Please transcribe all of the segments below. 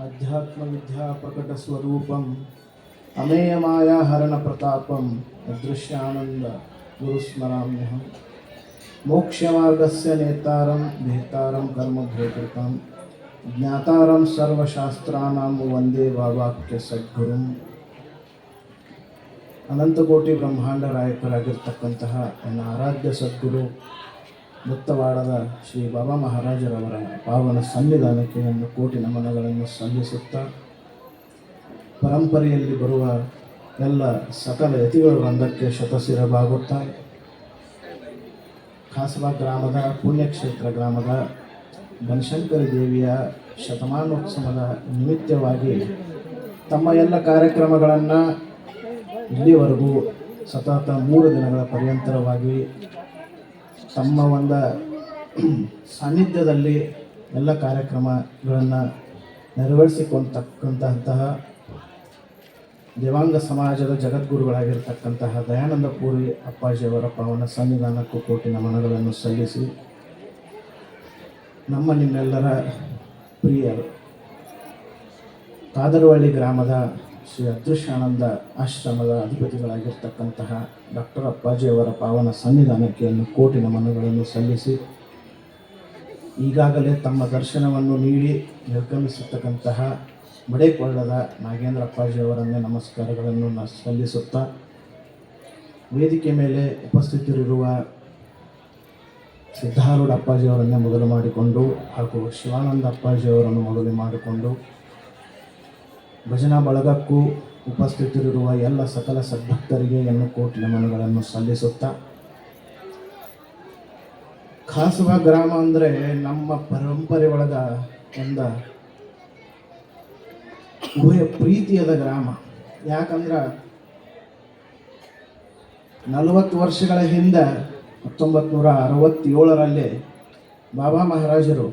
अध्यात्मविद्या प्रकटस्वरूपम् अमेयमायाहरण प्रतापम् अदृश्यानन्द गुरुस्मराम्यहं मोक्षमार्गस्य नेतारं भेतारं कर्मभूकृतं ज्ञातारं सर्वशास्त्राणां वन्दे ಬಾಬಾಕ್ಯ ಸದ್ಗುರುಂ ಅನಂತಕೋಟಿ ಬ್ರಹ್ಮಾಂಡ ರಾಯಕರಾಗಿರ್ತಕ್ಕಂತಹ ನನ್ನ ಆರಾಧ್ಯ ಸದ್ಗುರು ಮುತ್ತವಾಡದ ಶ್ರೀ ಬಾಬಾ ಮಹಾರಾಜರವರ ಪಾವನ ಸನ್ನಿಧಾನಕ್ಕೆ ನನ್ನ ಕೋಟಿ ನಮನಗಳನ್ನು ಸಲ್ಲಿಸುತ್ತಾ, ಪರಂಪರೆಯಲ್ಲಿ ಬರುವ ಎಲ್ಲ ಸಕಲ ಯತಿಗಳ ವೃಂದಕ್ಕೆ ಶತಶಿರಬಾಗುತ್ತಾ ಖಾಸಬಾ ಗ್ರಾಮದ, ಪುಣ್ಯಕ್ಷೇತ್ರ ಗ್ರಾಮದ, ಬನಶಂಕರಿ ದೇವಿಯ ಶತಮಾನೋತ್ಸವದ ನಿಮಿತ್ತವಾಗಿ ತಮ್ಮ ಎಲ್ಲ ಕಾರ್ಯಕ್ರಮಗಳನ್ನು ಇಲ್ಲಿವರೆಗೂ ಸತತ ಮೂರು ದಿನಗಳ ಪರ್ಯಂತರವಾಗಿ ತಮ್ಮ ಒಂದು ಸಾನ್ನಿಧ್ಯದಲ್ಲಿ ಎಲ್ಲ ಕಾರ್ಯಕ್ರಮಗಳನ್ನು ನೆರವೇರಿಸಿಕೊಂತಕ್ಕಂತಹ ದೇವಾಂಗ ಸಮಾಜದ ಜಗದ್ಗುರುಗಳಾಗಿರ್ತಕ್ಕಂತಹ ದಯಾನಂದ ಪೂರಿ ಅಪ್ಪಾಜಿಯವರ ಪಾವನ ಸನ್ನಿಧಾನಕ್ಕೂ ಕೋಟಿ ನಮನಗಳನ್ನು ಸಲ್ಲಿಸಿ ನಮ್ಮ ನಿಮ್ಮೆಲ್ಲರ ಪ್ರಿಯರು ಕಾದರವಳ್ಳಿ ಗ್ರಾಮದ ಶ್ರೀ ಅದೃಶ್ಯಾನಂದ ಆಶ್ರಮದ ಅಧಿಪತಿಗಳಾಗಿರ್ತಕ್ಕಂತಹ ಡಾಕ್ಟರ್ ಅಪ್ಪಾಜಿಯವರ ಪಾವನ ಸನ್ನಿಧಾನಕ್ಕೆ ಕೋಟಿ ನಮನಗಳನ್ನು ಸಲ್ಲಿಸಿ ಈಗಾಗಲೇ ತಮ್ಮ ದರ್ಶನವನ್ನು ನೀಡಿ ನಿರ್ಗಮಿಸತಕ್ಕಂತಹ ಬಡೇಕೊಳ್ಳದ ನಾಗೇಂದ್ರ ಅಪ್ಪಾಜಿಯವರನ್ನೇ ನಮಸ್ಕಾರಗಳನ್ನು ಸಲ್ಲಿಸುತ್ತಾ ವೇದಿಕೆ ಮೇಲೆ ಉಪಸ್ಥಿತರಿರುವ ಸಿದ್ಧಾರೂಢ ಅಪ್ಪಾಜಿಯವರನ್ನೇ ಮೊದಲು ಮಾಡಿಕೊಂಡು ಹಾಗೂ ಶಿವಾನಂದ ಅಪ್ಪಾಜಿಯವರನ್ನು ಮೊದಲು ಮಾಡಿಕೊಂಡು ಭಜನಾ ಬಳಗಕ್ಕೂ ಉಪಸ್ಥಿತರಿರುವ ಎಲ್ಲ ಸಕಲ ಸದ್ಭಕ್ತರಿಗೆ ಎನ್ನು ಕೋಟಿ ನಮನಗಳನ್ನು ಸಲ್ಲಿಸುತ್ತಾ. ಖಾಸವ ಗ್ರಾಮ ಅಂದರೆ ನಮ್ಮ ಪರಂಪರೆ ಒಳಗ ಒಂದು ಉಭಯ ಪ್ರೀತಿಯದ ಗ್ರಾಮ. ಯಾಕಂದ್ರೆ ನಲವತ್ತು ವರ್ಷಗಳ ಹಿಂದೆ ಹತ್ತೊಂಬತ್ತು ನೂರ ಅರವತ್ತೇಳರಲ್ಲಿ ಬಾಬಾ ಮಹಾರಾಜರು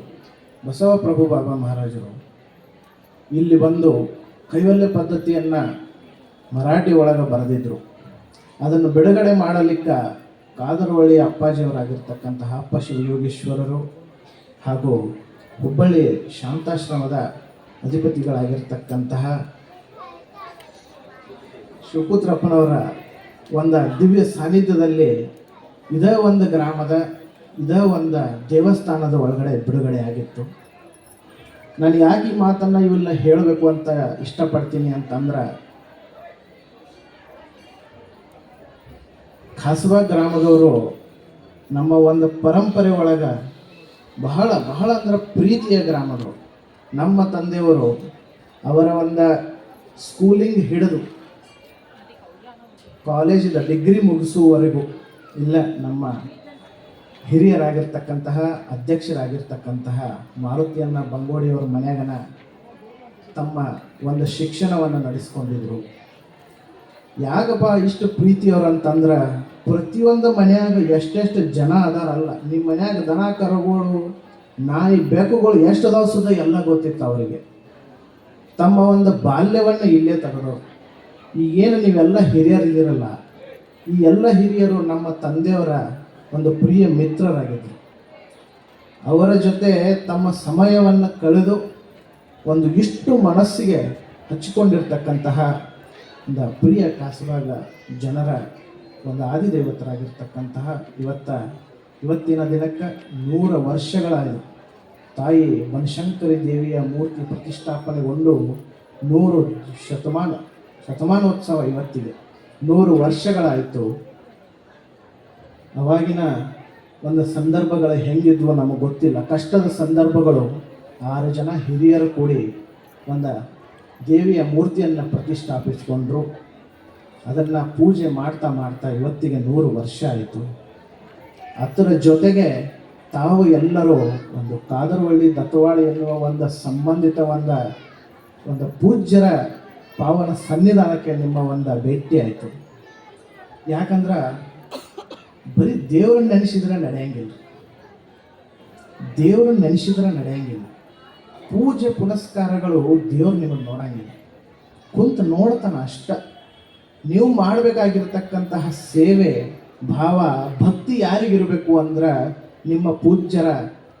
ಬಸವಪ್ರಭು ಬಾಬಾ ಮಹಾರಾಜರು ಇಲ್ಲಿ ಬಂದು ಕೈವಲ್ಯ ಪದ್ಧತಿಯನ್ನು ಮರಾಠಿ ಒಳಗೆ ಬರೆದಿದ್ರು. ಅದನ್ನು ಬಿಡುಗಡೆ ಮಾಡಲಿಕ್ಕೆ ಕಾದರವಳ್ಳಿ ಅಪ್ಪಾಜಿಯವರಾಗಿರ್ತಕ್ಕಂತಹ ಅಪ್ಪ ಶಿವಯೋಗೇಶ್ವರರು ಹಾಗೂ ಹುಬ್ಬಳ್ಳಿ ಶಾಂತಾಶ್ರಮದ ಅಧಿಪತಿಗಳಾಗಿರ್ತಕ್ಕಂತಹ ಶಿವಪುತ್ರಪ್ಪನವರ ಒಂದು ದಿವ್ಯ ಸಾನ್ನಿಧ್ಯದಲ್ಲಿ ಇದೇ ಒಂದು ಗ್ರಾಮದ, ಇದೇ ಒಂದು ದೇವಸ್ಥಾನದ ಒಳಗಡೆ ಬಿಡುಗಡೆ ಆಗಿತ್ತು ನಾನು ಯಾಕೆ ಈ ಮಾತನ್ನು ಇವೆಲ್ಲ ಹೇಳಬೇಕು ಅಂತ ಇಷ್ಟಪಡ್ತೀನಿ ಅಂತಂದ್ರೆ, ಖಾಸಬಾ ಗ್ರಾಮದವರು ನಮ್ಮ ಒಂದು ಪರಂಪರೆ ಒಳಗೆ ಬಹಳ ಬಹಳ ಅಂದ್ರೆ ಪ್ರೀತಿಯ ಗ್ರಾಮದವರು. ನಮ್ಮ ತಂದೆಯವರು ಅವರ ಒಂದು ಸ್ಕೂಲಿಂಗ್ ಹಿಡಿದು ಕಾಲೇಜಿನ ಡಿಗ್ರಿ ಮುಗಿಸುವವರೆಗೂ, ಇಲ್ಲ ನಮ್ಮ ಹಿರಿಯರಾಗಿರ್ತಕ್ಕಂತಹ, ಅಧ್ಯಕ್ಷರಾಗಿರ್ತಕ್ಕಂತಹ ಮಾರುತಿಯನ್ನ ಬಂಗೋಡಿಯವರ ಮನ್ಯಾಗನ ತಮ್ಮ ಒಂದು ಶಿಕ್ಷಣವನ್ನು ನಡೆಸ್ಕೊಂಡಿದ್ರು. ಯಾಕಪ್ಪ ಇಷ್ಟು ಪ್ರೀತಿಯವ್ರು ಅಂತಂದ್ರೆ ಪ್ರತಿಯೊಂದು ಮನೆಯಾಗ ಎಷ್ಟೆಷ್ಟು ಜನ ಅದಾರಲ್ಲ ನಿಮ್ಮ ಮನ್ಯಾಗ ದನ ಕರುಗಳು ನಾಯಿ ಬೆಕ್ಕುಗಳು ಎಷ್ಟು ಅದಾವ ಸುದ ಎಲ್ಲ ಗೊತ್ತಿತ್ತು ಅವರಿಗೆ. ತಮ್ಮ ಒಂದು ಬಾಲ್ಯವನ್ನು ಇಲ್ಲೇ ತಗೋರು ಈಗೇನು ನೀವೆಲ್ಲ ಹಿರಿಯರಿದ್ದೀರಲ್ಲ, ಈ ಎಲ್ಲ ಹಿರಿಯರು ನಮ್ಮ ತಂದೆಯವರ ಒಂದು ಪ್ರಿಯ ಮಿತ್ರರಾಗಿದ್ದರು ಅವರ ಜೊತೆ ತಮ್ಮ ಸಮಯವನ್ನು ಕಳೆದು ಒಂದು ಇಷ್ಟು ಮನಸ್ಸಿಗೆ ಹಚ್ಚಿಕೊಂಡಿರ್ತಕ್ಕಂತಹ ಒಂದು ಪ್ರಿಯ ಕಾಸರಾಗ ಜನರ ಒಂದು ಆದಿದೇವತರಾಗಿರ್ತಕ್ಕಂತಹ ಇವತ್ತ, ಇವತ್ತಿನ ದಿನಕ್ಕೆ ನೂರ ವರ್ಷಗಳಾಯಿತು ತಾಯಿ ಬನಶಂಕರಿ ದೇವಿಯ ಮೂರ್ತಿ ಪ್ರತಿಷ್ಠಾಪನೆಗೊಂಡು ನೂರು ಶತಮಾನ, ಶತಮಾನೋತ್ಸವ ಇವತ್ತಿದೆ. ನೂರು ವರ್ಷಗಳಾಯಿತು. ಅವಾಗಿನ ಒಂದು ಸಂದರ್ಭಗಳು ಹೆಂಗಿದ್ವು ನಮಗೆ ಗೊತ್ತಿಲ್ಲ. ಕಷ್ಟದ ಸಂದರ್ಭಗಳು ಆರು ಜನ ಹಿರಿಯರು ಕೂಡಿ ಒಂದು ದೇವಿಯ ಮೂರ್ತಿಯನ್ನು ಪ್ರತಿಷ್ಠಾಪಿಸಿಕೊಂಡ್ರು. ಅದನ್ನು ಪೂಜೆ ಮಾಡ್ತಾ ಮಾಡ್ತಾ ಇವತ್ತಿಗೆ ನೂರು ವರ್ಷ ಆಯಿತು. ಅದರ ಜೊತೆಗೆ ತಾವು ಎಲ್ಲರೂ ಒಂದು ಕಾದರವಳ್ಳಿ, ದತ್ತವಾಳಿ ಎನ್ನುವ ಒಂದು ಸಂಬಂಧಿತ ಒಂದು ಒಂದು ಪೂಜ್ಯರ ಪಾವನ ಸನ್ನಿಧಾನಕ್ಕೆ ನಿಮ್ಮ ಒಂದು ಭೇಟಿ ಆಯಿತು. ಯಾಕಂದ್ರೆ ಬರೀ ದೇವ್ರನ್ನ ನೆನೆಸಿದ್ರೆ ನಡೆಯಂಗಿಲ್ಲ. ದೇವ್ರನ್ನ ನೆನೆಸಿದ್ರೆ ನಡೆಯಂಗಿಲ್ಲ. ಪೂಜೆ ಪುನಸ್ಕಾರಗಳು ದೇವ್ರು ನಿಮಗೆ ನೋಡಂಗಿಲ್ಲ. ಕುಂತು ನೋಡ್ತಾನ ಅಷ್ಟ. ನೀವು ಮಾಡಬೇಕಾಗಿರ್ತಕ್ಕಂತಹ ಸೇವೆ, ಭಾವ, ಭಕ್ತಿ ಯಾರಿಗಿರಬೇಕು ಅಂದ್ರೆ ನಿಮ್ಮ ಪೂಜ್ಯರ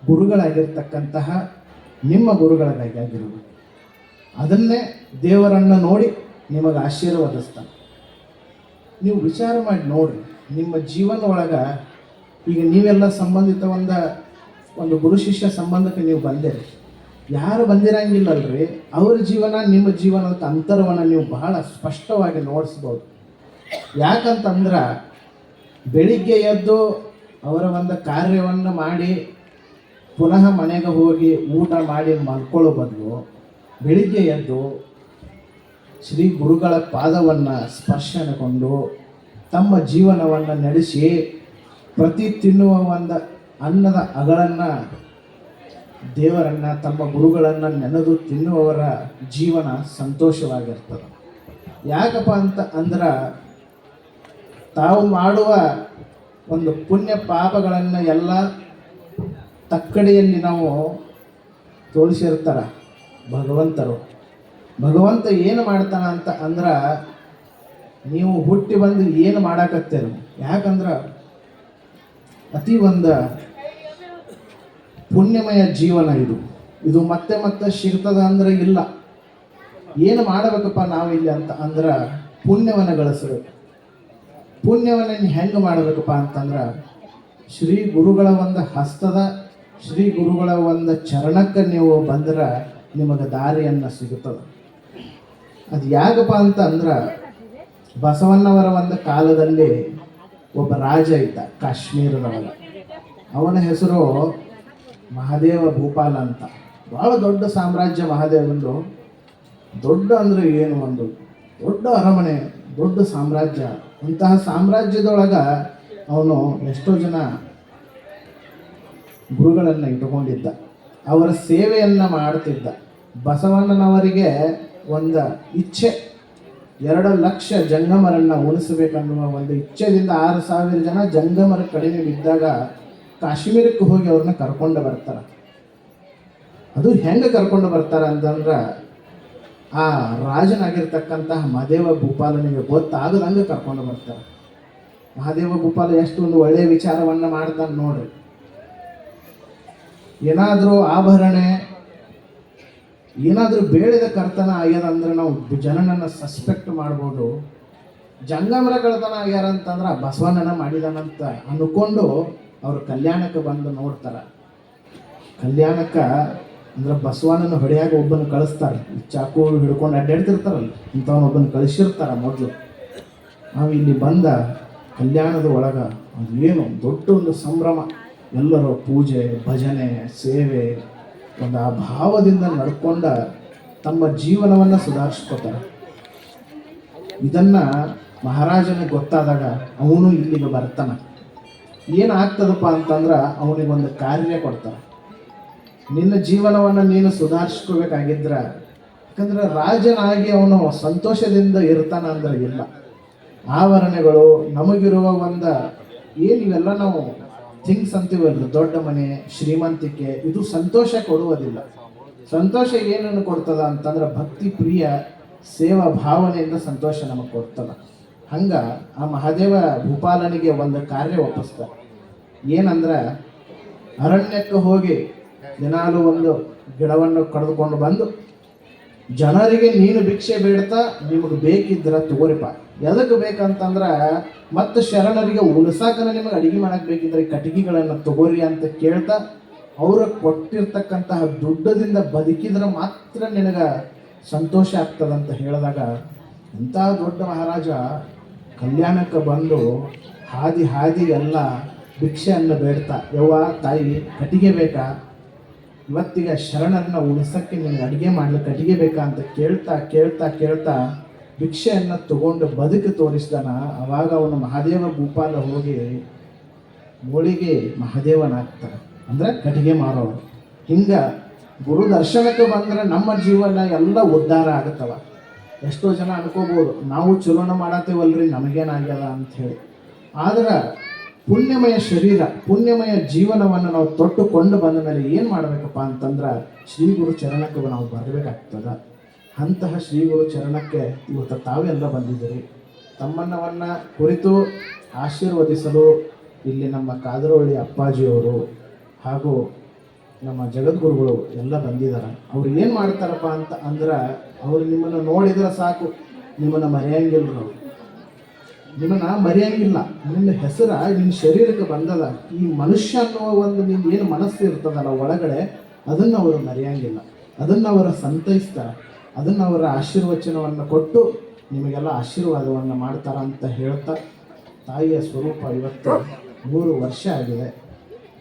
ಗುರುಗಳಾಗಿರ್ತಕ್ಕಂತಹ ನಿಮ್ಮ ಗುರುಗಳಾಗಿರಬೇಕು ಅದನ್ನೇ ದೇವರನ್ನು ನೋಡಿ ನಿಮಗೆ ಆಶೀರ್ವದಿಸ್ತಾನೆ. ನೀವು ವಿಚಾರ ಮಾಡಿ ನೋಡ್ರಿ. ನಿಮ್ಮ ಜೀವನ ಒಳಗೆ ಈಗ ನೀವೆಲ್ಲ ಸಂಬಂಧಿತ ಒಂದು ಒಂದು ಗುರು ಶಿಷ್ಯ ಸಂಬಂಧಕ್ಕೆ ನೀವು ಬಂದಿರಿ. ಯಾರು ಬಂದಿರಂಗಿಲ್ಲಲ್ರಿ, ಅವ್ರ ಜೀವನ ನಿಮ್ಮ ಜೀವನದ ಅಂತರವನ್ನು ನೀವು ಬಹಳ ಸ್ಪಷ್ಟವಾಗಿ ನೋಡಿಸ್ಬೋದು. ಯಾಕಂತಂದ್ರೆ ಬೆಳಿಗ್ಗೆ ಎದ್ದು ಅವರ ಒಂದು ಕಾರ್ಯವನ್ನು ಮಾಡಿ, ಪುನಃ ಮನೆಗೆ ಹೋಗಿ ಊಟ ಮಾಡಿ ಮಲ್ಕೊಳ್ಳೋ ಬದಲು ಬೆಳಿಗ್ಗೆ ಎದ್ದು ಶ್ರೀ ಗುರುಗಳ ಪಾದವನ್ನು ಸ್ಪರ್ಶನಗೊಂಡು ತಮ್ಮ ಜೀವನವನ್ನು ನಡೆಸಿ ಪ್ರತಿ ತಿನ್ನುವ ಒಂದು ಅನ್ನದ ಅಗಳನ್ನು ದೇವರನ್ನು, ತಮ್ಮ ಗುರುಗಳನ್ನು ನೆನೆದು ತಿನ್ನುವವರ ಜೀವನ ಸಂತೋಷವಾಗಿರ್ತದೆ. ಯಾಕಪ್ಪ ಅಂತ ಅಂದ್ರೆ ತಾವು ಮಾಡುವ ಒಂದು ಪುಣ್ಯ ಪಾಪಗಳನ್ನು ಎಲ್ಲ ತಕ್ಕಡಿಯಲ್ಲಿ ನಾವು ತೋರಿಸಿರ್ತಾರ ಭಗವಂತರು. ಭಗವಂತ ಏನು ಮಾಡ್ತಾನ ಅಂತ ಅಂದ್ರೆ ನೀವು ಹುಟ್ಟಿ ಬಂದು ಏನು ಮಾಡಾಕತ್ತೆ ಯಾಕಂದ್ರೆ ಅತಿ ಒಂದು ಪುಣ್ಯಮಯ ಜೀವನ ಇದು. ಇದು ಮತ್ತೆ ಮತ್ತೆ ಸಿಗ್ತದ ಅಂದ್ರೆ ಇಲ್ಲ. ಏನು ಮಾಡಬೇಕಪ್ಪ ನಾವಿಲ್ಲಿ ಅಂತ ಅಂದ್ರೆ ಪುಣ್ಯವನ್ನು ಗಳಿಸಬೇಕು. ಪುಣ್ಯವನ್ನು ಹೆಂಗೆ ಮಾಡಬೇಕಪ್ಪ ಅಂತಂದ್ರೆ ಶ್ರೀ ಗುರುಗಳ ಒಂದು ಹಸ್ತದ, ಶ್ರೀ ಗುರುಗಳ ಒಂದು ಚರಣಕ್ಕೆ ನೀವು ಬಂದ್ರೆ ನಿಮಗೆ ದಾರಿಯನ್ನು ಸಿಗುತ್ತದೆ. ಅದು ಯಾಕಪ್ಪ ಅಂತ ಅಂದ್ರೆ ಬಸವಣ್ಣವರ ಒಂದು ಕಾಲದಲ್ಲಿ ಒಬ್ಬ ರಾಜ ಇದ್ದ ಕಾಶ್ಮೀರದವರ ಅವನ ಹೆಸರು ಮಹಾದೇವ ಭೂಪಾಲ ಅಂತ. ಭಾಳ ದೊಡ್ಡ ಸಾಮ್ರಾಜ್ಯ ಮಹಾದೇವಂದು ದೊಡ್ಡ ಅಂದರೆ ಏನು ಒಂದು ದೊಡ್ಡ ಅರಮನೆ, ದೊಡ್ಡ ಸಾಮ್ರಾಜ್ಯ. ಅಂತಹ ಸಾಮ್ರಾಜ್ಯದೊಳಗ ಅವನು ಎಷ್ಟೋ ಜನ ಗುರುಗಳನ್ನು ಇಟ್ಟುಕೊಂಡಿದ್ದ. ಅವರ ಸೇವೆಯನ್ನು ಮಾಡ್ತಿದ್ದ. ಬಸವಣ್ಣನವರಿಗೆ ಒಂದು ಇಚ್ಛೆ. ಎರಡು ಲಕ್ಷ ಜಂಗಮರನ್ನ ಉಣಿಸಬೇಕನ್ನುವ ಒಂದು ಇಚ್ಛೆದಿಂದ ಆರು ಸಾವಿರ ಜನ ಜಂಗಮರ ಕಡಿಮೆ ಬಿದ್ದಾಗ ಕಾಶ್ಮೀರಕ್ಕೆ ಹೋಗಿ ಅವ್ರನ್ನ ಕರ್ಕೊಂಡು ಬರ್ತಾರೆ. ಅದು ಹೆಂಗೆ ಕರ್ಕೊಂಡು ಬರ್ತಾರೆ ಅಂತಂದ್ರೆ ಆ ರಾಜನಾಗಿರ್ತಕ್ಕಂತಹ ಮಹದೇವ ಭೂಪಾಲನಿಗೆ ಗೊತ್ತಾಗದಂಗೆ ಕರ್ಕೊಂಡು ಬರ್ತಾರೆ. ಮಹಾದೇವ ಭೂಪಾಲ ಎಷ್ಟು ಒಂದು ಒಳ್ಳೆಯ ವಿಚಾರವನ್ನು ಮಾಡ್ತಾನೆ ನೋಡ್ರಿ. ಏನಾದರೂ ಆಭರಣ ಏನಾದರೂ ಬೇಡದ ಕರ್ತನ ಆಗ್ಯದ ಅಂದ್ರೆ ನಾವು ಜನನನ್ನು ಸಸ್ಪೆಕ್ಟ್ ಮಾಡ್ಬೋದು. ಜಂಗಮರ ಕಳ್ತನ ಆಗ್ಯಾರ ಅಂತಂದ್ರೆ ಬಸವಣ್ಣನ ಮಾಡಿದಾನಂತ ಅಂದ್ಕೊಂಡು ಅವ್ರು ಕಲ್ಯಾಣಕ್ಕೆ ಬಂದು ನೋಡ್ತಾರೆ. ಕಲ್ಯಾಣಕ್ಕೆ ಅಂದ್ರೆ ಬಸವಣ್ಣನ ಹೊಡೆಯಾಗ ಒಬ್ಬನ ಕಳಿಸ್ತಾರೆ. ಚಾಕು ಹಿಡ್ಕೊಂಡು ಅಡ್ಡಾಡ್ತಿರ್ತಾರಲ್ಲ ಇಂಥವನ್ನ ಒಬ್ಬನ ಕಳಿಸಿರ್ತಾರ ಮೊದಲು. ನಾವು ಇಲ್ಲಿ ಬಂದ ಕಲ್ಯಾಣದ ಒಳಗೆ ಅದು ಏನು ದೊಡ್ಡ ಒಂದು ಸಂಭ್ರಮ. ಎಲ್ಲರೂ ಪೂಜೆ, ಭಜನೆ, ಸೇವೆ ಒಂದು ಆ ಭಾವದಿಂದ ನಡ್ಕೊಂಡ ತಮ್ಮ ಜೀವನವನ್ನು ಸುಧಾರಿಸ್ಕೋತಾರೆ. ಇದನ್ನು ಮಹಾರಾಜನಿಗೆ ಗೊತ್ತಾದಾಗ ಅವನು ಇಲ್ಲಿಗೆ ಬರ್ತಾನೆ. ಏನಾಗ್ತದಪ್ಪ ಅಂತಂದ್ರೆ ಅವನಿಗೊಂದು ಕಾರ್ಯ ಕೊಡ್ತಾರೆ ನಿನ್ನ ಜೀವನವನ್ನು ನೀನು ಸುಧಾರಿಸ್ಕೋಬೇಕಾಗಿದ್ರ, ಯಾಕಂದ್ರೆ ರಾಜನಾಗಿ ಅವನು ಸಂತೋಷದಿಂದ ಇರ್ತಾನ ಅಂದ್ರೆ ಇಲ್ಲ. ಆವರಣೆಗಳು ನಮಗಿರುವ ಒಂದು ಏನು ನಾವು ಥಿಂಗ್ಸ್ ಅಂತೀವಲ್ಲ ದೊಡ್ಡ ಮನೆ, ಶ್ರೀಮಂತಿಕೆ, ಇದು ಸಂತೋಷ ಕೊಡುವುದಿಲ್ಲ. ಸಂತೋಷ ಏನನ್ನು ಕೊಡ್ತದ ಅಂತಂದ್ರೆ ಭಕ್ತಿ, ಪ್ರಿಯ, ಸೇವಾ, ಭಾವನೆಯಿಂದ ಸಂತೋಷ ನಮಗೆ ಕೊಡ್ತದ. ಹಂಗ ಆ ಮಹಾದೇವ ಭೂಪಾಲನಿಗೆ ಒಂದು ಕಾರ್ಯ ಒಪ್ಪಿಸ್ತಾರೆ. ಏನಂದ್ರೆ, ಅರಣ್ಯಕ್ಕೆ ಹೋಗಿ ದಿನಾಲು ಒಂದು ಗಿಡವನ್ನು ಕಡಿದುಕೊಂಡು ಬಂದು ಜನರಿಗೆ ನೀನು ಭಿಕ್ಷೆ ಬೇಡ್ತಾ, ನಿಮಗೆ ಬೇಕಿದ್ರೆ ತಗೋರಿಪ ಎದಕ್ಕೆ ಬೇಕಂತಂದ್ರೆ ಮತ್ತೆ ಶರಣರಿಗೆ ಉಳಿಸಾಕನ ನಿಮಗೆ ಅಡಿಗೆ ಮಾಡಕ್ ಬೇಕಿದ್ರೆ ಕಟಿಗೆಗಳನ್ನು ತಗೋರಿ ಅಂತ ಕೇಳ್ತಾ ಅವ್ರ ಕೊಟ್ಟಿರ್ತಕ್ಕಂತಹ ದುಡ್ಡದಿಂದ ಬದುಕಿದ್ರೆ ಮಾತ್ರ ನಿನಗೆ ಸಂತೋಷ ಆಗ್ತದಂತ ಹೇಳಿದಾಗ ಇಂಥ ದೊಡ್ಡ ಮಹಾರಾಜ ಕಲ್ಯಾಣಕ್ಕೆ ಬಂದು ಹಾದಿ ಹಾದಿ ಎಲ್ಲ ಭಿಕ್ಷೆಯನ್ನು ಬೇಡ್ತಾ, ಯವ್ವ ತಾಯಿ ಕಟ್ಟಿಗೆ ಬೇಕಾ? ಇವತ್ತಿಗೆ ಶರಣರನ್ನ ಉಳಿಸಕ್ಕೆ ನಿನಗೆ ಅಡುಗೆ ಮಾಡಲಿಕ್ಕೆ ಕಟಿಗೆ ಬೇಕಾ ಅಂತ ಕೇಳ್ತಾ ಕೇಳ್ತಾ ಕೇಳ್ತಾ ಭಿಕ್ಷೆಯನ್ನು ತಗೊಂಡು ಬದುಕು ತೋರಿಸ್ದಾನ, ಅವಾಗ ಅವನು ಮಹಾದೇವ ಭೂಪಾಲ ಹೋಗಿ ಹೋಳಿಗೆ ಮಹಾದೇವನಾಗ್ತಾನೆ. ಅಂದ್ರೆ ಕಟ್ಟಿಗೆ ಮಾರೋರು ಹಿಂಗ ಗುರು ದರ್ಶನಕ್ಕೆ ಬಂದ್ರೆ ನಮ್ಮ ಜೀವನ ಎಲ್ಲ ಉದ್ಧಾರ ಆಗುತ್ತವ. ಎಷ್ಟೋ ಜನ ಅನ್ಕೋಬೋದು, ನಾವು ಚಲೋನ ಮಾಡತ್ತೇವಲ್ರಿ, ನಮಗೇನಾಗ್ಯದ ಹೇಳಿ. ಆದ್ರೆ ಪುಣ್ಯಮಯ ಶರೀರ, ಪುಣ್ಯಮಯ ಜೀವನವನ್ನು ನಾವು ತೊಟ್ಟುಕೊಂಡು ಬಂದ ಮೇಲೆ ಏನು ಮಾಡಬೇಕಪ್ಪ ಅಂತಂದ್ರೆ ಶ್ರೀ ಗುರು ಚರಣಕ್ಕೆ ನಾವು ಬರಬೇಕಾಗ್ತದ. ಅಂತಹ ಶ್ರೀಗಳು ಚರಣಕ್ಕೆ ಇವತ್ತು ತಾವೆಲ್ಲ ಬಂದಿದ್ದೀರಿ. ತಮ್ಮನ್ನವನ್ನ ಕುರಿತು ಆಶೀರ್ವದಿಸಲು ಇಲ್ಲಿ ನಮ್ಮ ಕಾದರೊಳ್ಳಿ ಅಪ್ಪಾಜಿಯವರು ಹಾಗೂ ನಮ್ಮ ಜಗದ್ಗುರುಗಳು ಎಲ್ಲ ಬಂದಿದ್ದಾರೆ. ಅವ್ರು ಏನು ಮಾಡ್ತಾರಪ್ಪ ಅಂತ ಅಂದ್ರೆ ಅವರು ನಿಮ್ಮನ್ನು ನೋಡಿದರೆ ಸಾಕು, ನಿಮ್ಮನ್ನು ಮರೆಯಂಗಿಲ್ಲ ನಿಮ್ಮನ್ನು ಮರೆಯಂಗಿಲ್ಲ, ನಿನ್ನ ಹೆಸರ ನಿನ್ನ ಶರೀರಕ್ಕೆ ಬಂದದ. ಈ ಮನುಷ್ಯ ಅನ್ನೋ ಒಂದು ನಿಮ್ಮ ಏನು ಮನಸ್ಸು ಇರ್ತದಲ್ಲ ಒಳಗಡೆ, ಅದನ್ನು ಅವರು ಮರೆಯಂಗಿಲ್ಲ. ಅದನ್ನು ಅವರು ಸಂತೈಸ್ತಾರೆ. ಅದನ್ನು ಅವರ ಆಶೀರ್ವಚನವನ್ನು ಕೊಟ್ಟು ನಿಮಗೆಲ್ಲ ಆಶೀರ್ವಾದವನ್ನು ಮಾಡ್ತಾರ ಅಂತ ಹೇಳ್ತಾ ತಾಯಿಯ ಸ್ವರೂಪ ಇವತ್ತು ಮೂರು ವರ್ಷ ಆಗಿದೆ.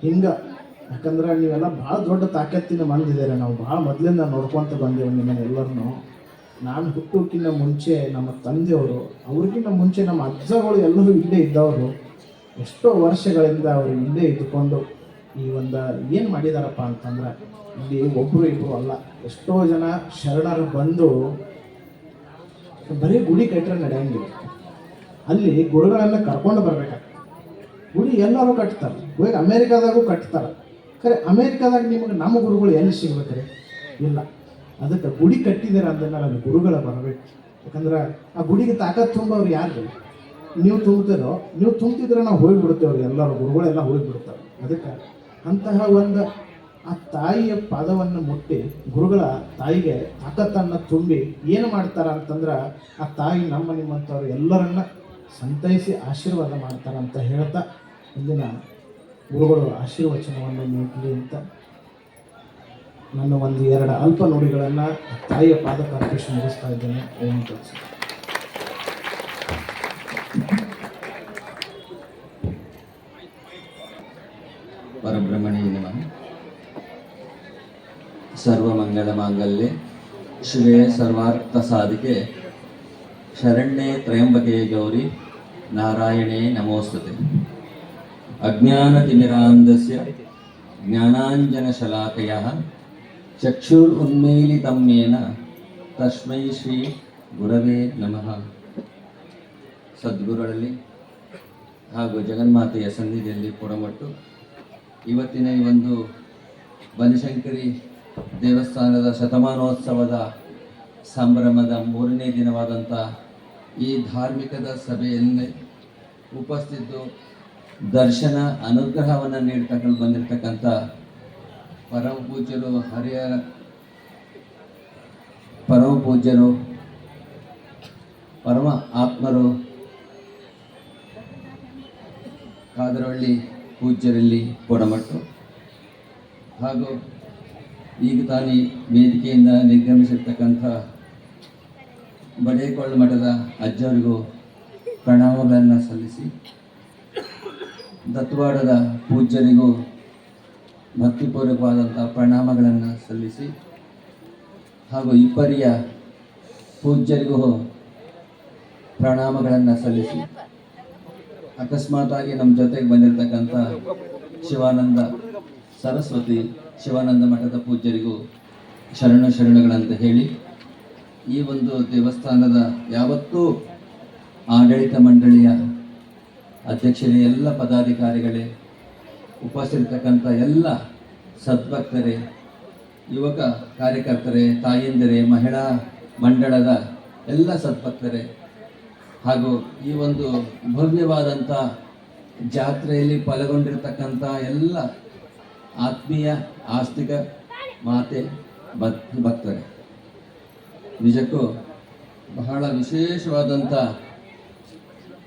ಹಿಂಗೆ, ಯಾಕಂದ್ರೆ ನೀವೆಲ್ಲ ಭಾಳ ದೊಡ್ಡ ತಾಕತ್ತಿನ ಮಂದಿದ್ದೀರ. ನಾವು ಭಾಳ ಮೊದಲಿಂದ ನೋಡ್ಕೊತ ಬಂದೆವು ನಿಮ್ಮನ್ನೆಲ್ಲರನ್ನು ನಾನು ಹುಟ್ಟೋಕ್ಕಿಂತ ಮುಂಚೆ ನಮ್ಮ ತಂದೆಯವರು ಅವ್ರಿಗಿಂತ ಮುಂಚೆ ನಮ್ಮ ಅಜ್ಜಗಳು ಎಲ್ಲರೂ ಇಲ್ಲೇ ಇದ್ದವರು, ಎಷ್ಟೋ ವರ್ಷಗಳಿಂದ ಅವರು ಇಲ್ಲೇ ಇದ್ದುಕೊಂಡು ಈ ಒಂದು ಏನು ಮಾಡಿದಾರಪ್ಪ ಅಂತಂದ್ರೆ ಇಲ್ಲಿ ಒಬ್ಬರು ಇಬ್ಬರು ಅಲ್ಲ, ಎಷ್ಟೋ ಜನ ಶರಣರು ಬಂದು ಬರೀ ಗುಡಿ ಕಟ್ಟರೆ ನಡೆಯಂಗಿಲ್ಲ. ಅಲ್ಲಿ ಗುರುಗಳನ್ನು ಕರ್ಕೊಂಡು ಬರ್ಬೇಕಾಗ್ತದೆ. ಗುಡಿ ಎಲ್ಲರೂ ಕಟ್ತಾರೆ. ಇವಾಗ ಅಮೇರಿಕಾದಾಗೂ ಕಟ್ತಾರೆ. ಖರೆ, ಅಮೇರಿಕಾದಾಗ ನಿಮಗೆ ನಮ್ಮ ಗುರುಗಳು ಎಲ್ಲಿ ಸಿಗ್ಬೇಕ್ರಿ? ಇಲ್ಲ. ಅದಕ್ಕೆ ಗುಡಿ ಕಟ್ಟಿದ್ದೀರ ಅಂದ್ರೆ ಅಲ್ಲಿ ಗುರುಗಳ ಬರಬೇಕು. ಯಾಕಂದ್ರೆ ಆ ಗುಡಿಗೆ ತಾಕತ್ ತುಂಬವ್ರು ಯಾರು ನೀವು ತುಂಬ್ತೀರೋ, ನೀವು ತುಂಬ್ತಿದ್ರೆ ನಾವು ಹೋಗಿಬಿಡ್ತೇವ್ರಿ ಎಲ್ಲರೂ, ಗುರುಗಳೆಲ್ಲ ಹೋಗಿಬಿಡ್ತಾರೆ. ಅದಕ್ಕೆ ಅಂತಹ ಒಂದು ಆ ತಾಯಿಯ ಪಾದವನ್ನು ಮುಟ್ಟಿ ಗುರುಗಳ ತಾಯಿಗೆ ತಾಕತ್ತನ್ನು ತುಂಬಿ ಏನು ಮಾಡ್ತಾರ ಅಂತಂದ್ರೆ ಆ ತಾಯಿ ನಮ್ಮ ನಿಮ್ಮಂಥವ್ರು ಎಲ್ಲರನ್ನ ಸಂತೈಸಿ ಆಶೀರ್ವಾದ ಮಾಡ್ತಾರೆ ಅಂತ ಹೇಳ್ತಾ ಇಂದಿನ ಗುರುಗಳು ಆಶೀರ್ವಚನವನ್ನು ನೀಡಲಿ ಅಂತ ನನ್ನ ಒಂದು ಎರಡು ಅಲ್ಪ ನುಡಿಗಳನ್ನು ತಾಯಿಯ ಪಾದಕ್ಕೆ ಅರ್ಪಿಸಿ ಮುಗಿಸ್ತಾ ಇದ್ದೇನೆ. ಓಂ ತತ್ಸ ಪರಬ್ರಹ್ಮಣಿ ನಮಃ ಸರ್ವಮಂಗಳ ಮಾಂಗಲ್ಯೆ ಶಿವೆ ಸರ್ವಾರ್ಥ ಸಾಧಿಕೆ ಶರಣ್ಯೆ ತ್ರಯಂಬಕೆ ಗೌರಿ ನಾರಾಯಣೇ ನಮೋಸ್ತತೆ. ಅಜ್ಞಾನತಿಮಿರಾಂಧಸ್ಯ ಜ್ಞಾನಾಂಜನಶಲಾಕಯ ಚಕ್ಷುರ್ ಯೇನ ತಸ್ಮೈ ಶ್ರೀ ಗುರವೇ ನಮಃ. ಸದ್ಗುರುಗಳಲ್ಲಿ ಹಾಗೂ ಜಗನ್ಮಾತೆಯ ಸನ್ನಿಧಿಯಲ್ಲಿ ಕೊಡಮಟ್ಟು ಇವತ್ತಿನ ಈ ಒಂದು ಬನಶಂಕರಿ ದೇವಸ್ಥಾನದ ಶತಮಾನೋತ್ಸವದ ಸಂಭ್ರಮದ ಮೂರನೇ ದಿನವಾದಂಥ ಈ ಧಾರ್ಮಿಕದ ಸಭೆಯಲ್ಲಿ ಉಪಸ್ಥಿತು ದರ್ಶನ ಅನುಗ್ರಹವನ್ನು ನೀಡ್ತಕ್ಕಂಥ ಬಂದಿರತಕ್ಕಂಥ ಪರಮ ಪೂಜ್ಯರು ಹರಿಹರ ಪರಮ ಪೂಜ್ಯರು ಪರಮ ಆತ್ಮರು, ಕಾದರಹಳ್ಳಿ ಪೂಜ್ಯರಲ್ಲಿ ಕೊಡಮಟ್ಟು ಹಾಗೂ ಈಗ ತಾನೇ ವೇದಿಕೆಯಿಂದ ನಿರ್ಗಮಿಸಿರ್ತಕ್ಕಂಥ ಬಡೇಕೊಳ್ಳ ಮಠದ ಅಜ್ಜರಿಗೂ ಪ್ರಣಾಮಗಳನ್ನು ಸಲ್ಲಿಸಿ ದತ್ತವಾಡದ ಪೂಜ್ಯರಿಗೂ ಭಕ್ತಿಪೂರ್ವಕವಾದಂಥ ಪ್ರಣಾಮಗಳನ್ನು ಸಲ್ಲಿಸಿ ಹಾಗೂ ಇಬ್ಬರಿಯ ಪೂಜ್ಯರಿಗೂ ಪ್ರಣಾಮಗಳನ್ನು ಸಲ್ಲಿಸಿ ಅಕಸ್ಮಾತಾಗಿ ನಮ್ಮ ಜೊತೆಗೆ ಬಂದಿರತಕ್ಕಂಥ ಶಿವಾನಂದ ಸರಸ್ವತಿ ಶಿವಾನಂದ ಮಠದ ಪೂಜ್ಯರಿಗೂ ಶರಣ ಶರಣಗಳಂತ ಹೇಳಿ, ಈ ಒಂದು ದೇವಸ್ಥಾನದ ಯಾವತ್ತೂ ಆಡಳಿತ ಮಂಡಳಿಯ ಅಧ್ಯಕ್ಷರೇ, ಎಲ್ಲ ಪದಾಧಿಕಾರಿಗಳೇ, ಉಪಸ್ಥಿತಕ್ಕಂಥ ಎಲ್ಲ ಸದ್ಭಕ್ತರೇ, ಯುವಕ ಕಾರ್ಯಕರ್ತರೇ, ತಾಯಂದಿರೇ, ಮಹಿಳಾ ಮಂಡಳದ ಎಲ್ಲ ಸದ್ಭಕ್ತರೇ, ಹಾಗೂ ಈ ಒಂದು ಭವ್ಯವಾದಂಥ ಜಾತ್ರೆಯಲ್ಲಿ ಪಾಲ್ಗೊಂಡಿರ್ತಕ್ಕಂಥ ಎಲ್ಲ ಆತ್ಮೀಯ ಆಸ್ತಿಕ ಮಾತೆ ಭಕ್, ಭಕ್ತರೆ. ನಿಜಕ್ಕೂ ಬಹಳ ವಿಶೇಷವಾದಂಥ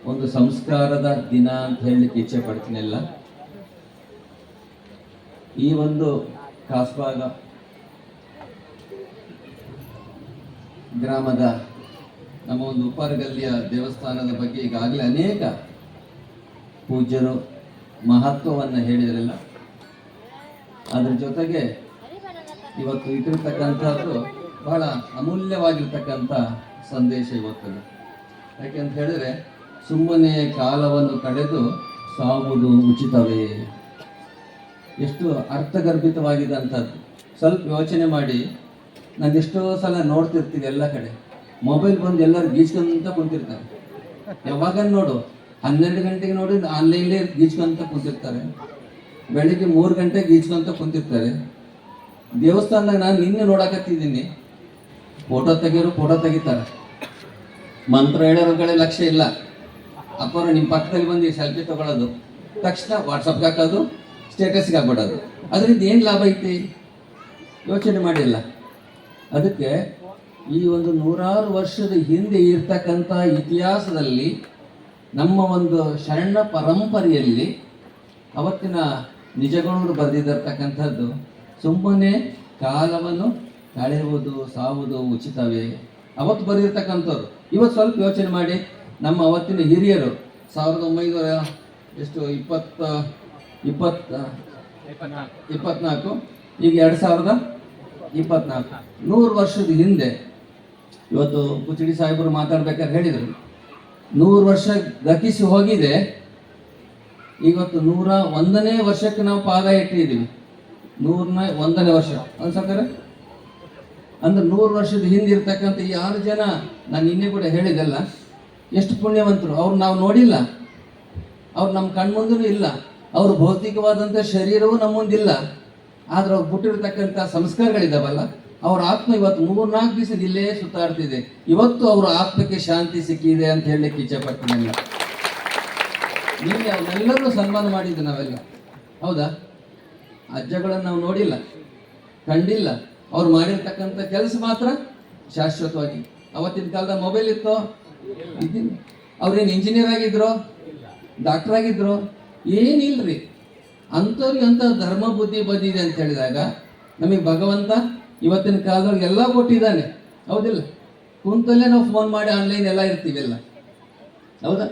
ಒಂದು ಸಂಸ್ಕಾರದ ದಿನ ಅಂತ ಹೇಳಲಿಕ್ಕೆ ಇಚ್ಛೆ ಪಡ್ತೀನಿಲ್ಲ. ಈ ಒಂದು ಕಾಸ್ಬಾಗ ಗ್ರಾಮದ ನಮ್ಮ ಒಂದು ಉಪ್ಪಾರಗಲ್ಲಿಯ ದೇವಸ್ಥಾನದ ಬಗ್ಗೆ ಈಗಾಗಲೇ ಅನೇಕ ಪೂಜ್ಯರು ಮಹತ್ವವನ್ನು ಹೇಳಿದ್ರಲ್ಲ. ಅದ್ರ ಜೊತೆಗೆ ಇವತ್ತು ಇಟ್ಟಿರ್ತಕ್ಕಂಥದ್ದು ಬಹಳ ಅಮೂಲ್ಯವಾಗಿರ್ತಕ್ಕಂಥ ಸಂದೇಶ ಇವತ್ತದು ಯಾಕೆಂತ ಹೇಳಿದ್ರೆ, ಸುಮ್ಮನೆ ಕಾಲವನ್ನು ಕಳೆದು ಸಾವುದು ಉಚಿತವೇ? ಎಷ್ಟು ಅರ್ಥಗರ್ಭಿತವಾಗಿದೆ ಅಂಥದ್ದು ಸ್ವಲ್ಪ ಯೋಚನೆ ಮಾಡಿ. ನಾನು ಎಷ್ಟೋ ಸಲ ನೋಡ್ತಿರ್ತೀವಿ ಎಲ್ಲ ಕಡೆ. ಮೊಬೈಲ್ ಬಂದು ಎಲ್ಲರೂ ಗೀಚ್ಕೊಂತ ಕುಂತಿರ್ತಾರೆ. ಯಾವಾಗ ನೋಡು, ಹನ್ನೆರಡು ಗಂಟೆಗೆ ನೋಡಿ ಆನ್ಲೈನ್ಲೇ ಗೀಚ್ಕೊಂತ ಕುಂತಿರ್ತಾರೆ. ಬೆಳಿಗ್ಗೆ ಮೂರು ಗಂಟೆಗೆ ಈಜ್ಕೊಂತ ಕುಂತಿರ್ತಾರೆ. ದೇವಸ್ಥಾನದಾಗ ನಾನು ನಿನ್ನೆ ನೋಡಕತ್ತಿದ್ದೀನಿ. ಫೋಟೋ ತೆಗಿಯೋರು ಫೋಟೋ ತೆಗಿತಾರೆ. ಮಂತ್ರ ಹೇಳೋರ ಲಕ್ಷ್ಯ ಇಲ್ಲ. ಅಪ್ಪರು ನಿಮ್ಮ ಪಕ್ಕದಲ್ಲಿ ಬಂದು ಸೆಲ್ಫಿ ತಗೊಳ್ಳೋದು ತಕ್ಷಣ ವಾಟ್ಸಪ್ಗೆ ಹಾಕೋದು ಸ್ಟೇಟಸ್ಗೆ ಹಾಕ್ಬಿಡೋದು. ಅದರಿಂದ ಏನು ಲಾಭ ಐತಿ? ಯೋಚನೆ ಮಾಡಿಲ್ಲ. ಅದಕ್ಕೆ ಈ ಒಂದು ನೂರಾರು ವರ್ಷದ ಹಿಂದೆ ಇರ್ತಕ್ಕಂಥ ಇತಿಹಾಸದಲ್ಲಿ ನಮ್ಮ ಒಂದು ಶರಣ ಪರಂಪರೆಯಲ್ಲಿ ಅವತ್ತಿನ ನಿಜಗೌಡರು ಬರೆದಿರತಕ್ಕಂಥದ್ದು. ಸುಮ್ಮನೆ ಕಾಲವನ್ನು ಕಳೆಯುವುದು ಸಾವುದು ಉಚಿತವೇ? ಅವತ್ತು ಬರೆದಿರ್ತಕ್ಕಂಥವ್ರು. ಇವತ್ತು ಸ್ವಲ್ಪ ಯೋಚನೆ ಮಾಡಿ. ನಮ್ಮ ಅವತ್ತಿನ ಹಿರಿಯರು ಸಾವಿರದ ಒಂಬೈನೂರ ಎಷ್ಟು ಇಪ್ಪತ್ತ ಇಪ್ಪತ್ತ ಇಪ್ಪತ್ನಾಲ್ಕು. ಈಗ ಎರಡು ಸಾವಿರದ ಇಪ್ಪತ್ನಾಲ್ಕು. ನೂರು ವರ್ಷದ ಹಿಂದೆ ಇವತ್ತು ಕುಚಿಡಿ ಸಾಹೇಬರು ಮಾತಾಡ್ಬೇಕಾದ್ರೆ ಹೇಳಿದರು. ನೂರು ವರ್ಷ ಗತಿಸಿ ಹೋಗಿದೆ. ಇವತ್ತು ನೂರ ಒಂದನೇ ವರ್ಷಕ್ಕೆ ನಾವು ಪಾದ ಇಟ್ಟಿದ್ದೀವಿ ನೂರನೇ, ಒಂದನೇ ವರ್ಷ. ಅನ್ಸಕ್ಕಾರ ಅಂದ್ರೆ ನೂರು ವರ್ಷದ ಹಿಂದೆ ಇರ್ತಕ್ಕಂಥ ಈ ಆರು ಜನ ನಾನು ನಿನ್ನೆ ಕೂಡ ಹೇಳಿದೆಲ್ಲ, ಎಷ್ಟು ಪುಣ್ಯವಂತರು. ಅವ್ರು ನಾವು ನೋಡಿಲ್ಲ. ಅವ್ರು ನಮ್ಮ ಕಣ್ಮುಂದೂ ಇಲ್ಲ. ಅವ್ರ ಭೌತಿಕವಾದಂಥ ಶರೀರವೂ ನಮ್ಮ ಮುಂದಿಲ್ಲ. ಆದ್ರೆ ಅವ್ರು ಬಿಟ್ಟಿರ್ತಕ್ಕಂಥ ಸಂಸ್ಕಾರಗಳಿದಾವಲ್ಲ, ಅವ್ರ ಆತ್ಮ ಇವತ್ತು ಮೂರ್ನಾಲ್ಕು ದಿವಸದ ಇಲ್ಲೇ ಸುತ್ತಾಡ್ತಿದೆ. ಇವತ್ತು ಅವ್ರ ಆತ್ಮಕ್ಕೆ ಶಾಂತಿ ಸಿಕ್ಕಿದೆ ಅಂತ ಹೇಳಲಿಕ್ಕೆ ಇಚ್ಛೆಪಡ್ತೀನಿ ನಾನು. ನಿನ್ನೆ ಅವನ್ನೆಲ್ಲರೂ ಸನ್ಮಾನ ಮಾಡಿದ್ದು ನಾವೆಲ್ಲ. ಹೌದಾ? ಅಜ್ಜಗಳನ್ನು ನಾವು ನೋಡಿಲ್ಲ, ಕಂಡಿಲ್ಲ. ಅವ್ರು ಮಾಡಿರ್ತಕ್ಕಂಥ ಕೆಲಸ ಮಾತ್ರ ಶಾಶ್ವತವಾಗಿ. ಅವತ್ತಿನ ಕಾಲದ ಮೊಬೈಲ್ ಇತ್ತೋ? ಇದ್ದಿಲ್ಲ ಅವ್ರೇನು ಇಂಜಿನಿಯರ್ ಆಗಿದ್ರು? ಡಾಕ್ಟರ್ ಆಗಿದ್ರು? ಏನಿಲ್ರಿ. ಅಂಥವ್ರಿಗೆ ಅಂತ ಧರ್ಮ ಬುದ್ಧಿ ಬಂದಿದೆ ಅಂತ ಹೇಳಿದಾಗ, ನಮಗೆ ಭಗವಂತ ಇವತ್ತಿನ ಕಾಲದೊಳಗೆ ಎಲ್ಲ ಕೊಟ್ಟಿದ್ದಾನೆ. ಹೌದಿಲ್ಲ? ಕುಂತಲ್ಲೇ ನಾವು ಫೋನ್ ಮಾಡಿ ಆನ್ಲೈನ್ ಎಲ್ಲ ಇರ್ತೀವಿ ಎಲ್ಲ. ಹೌದಾ?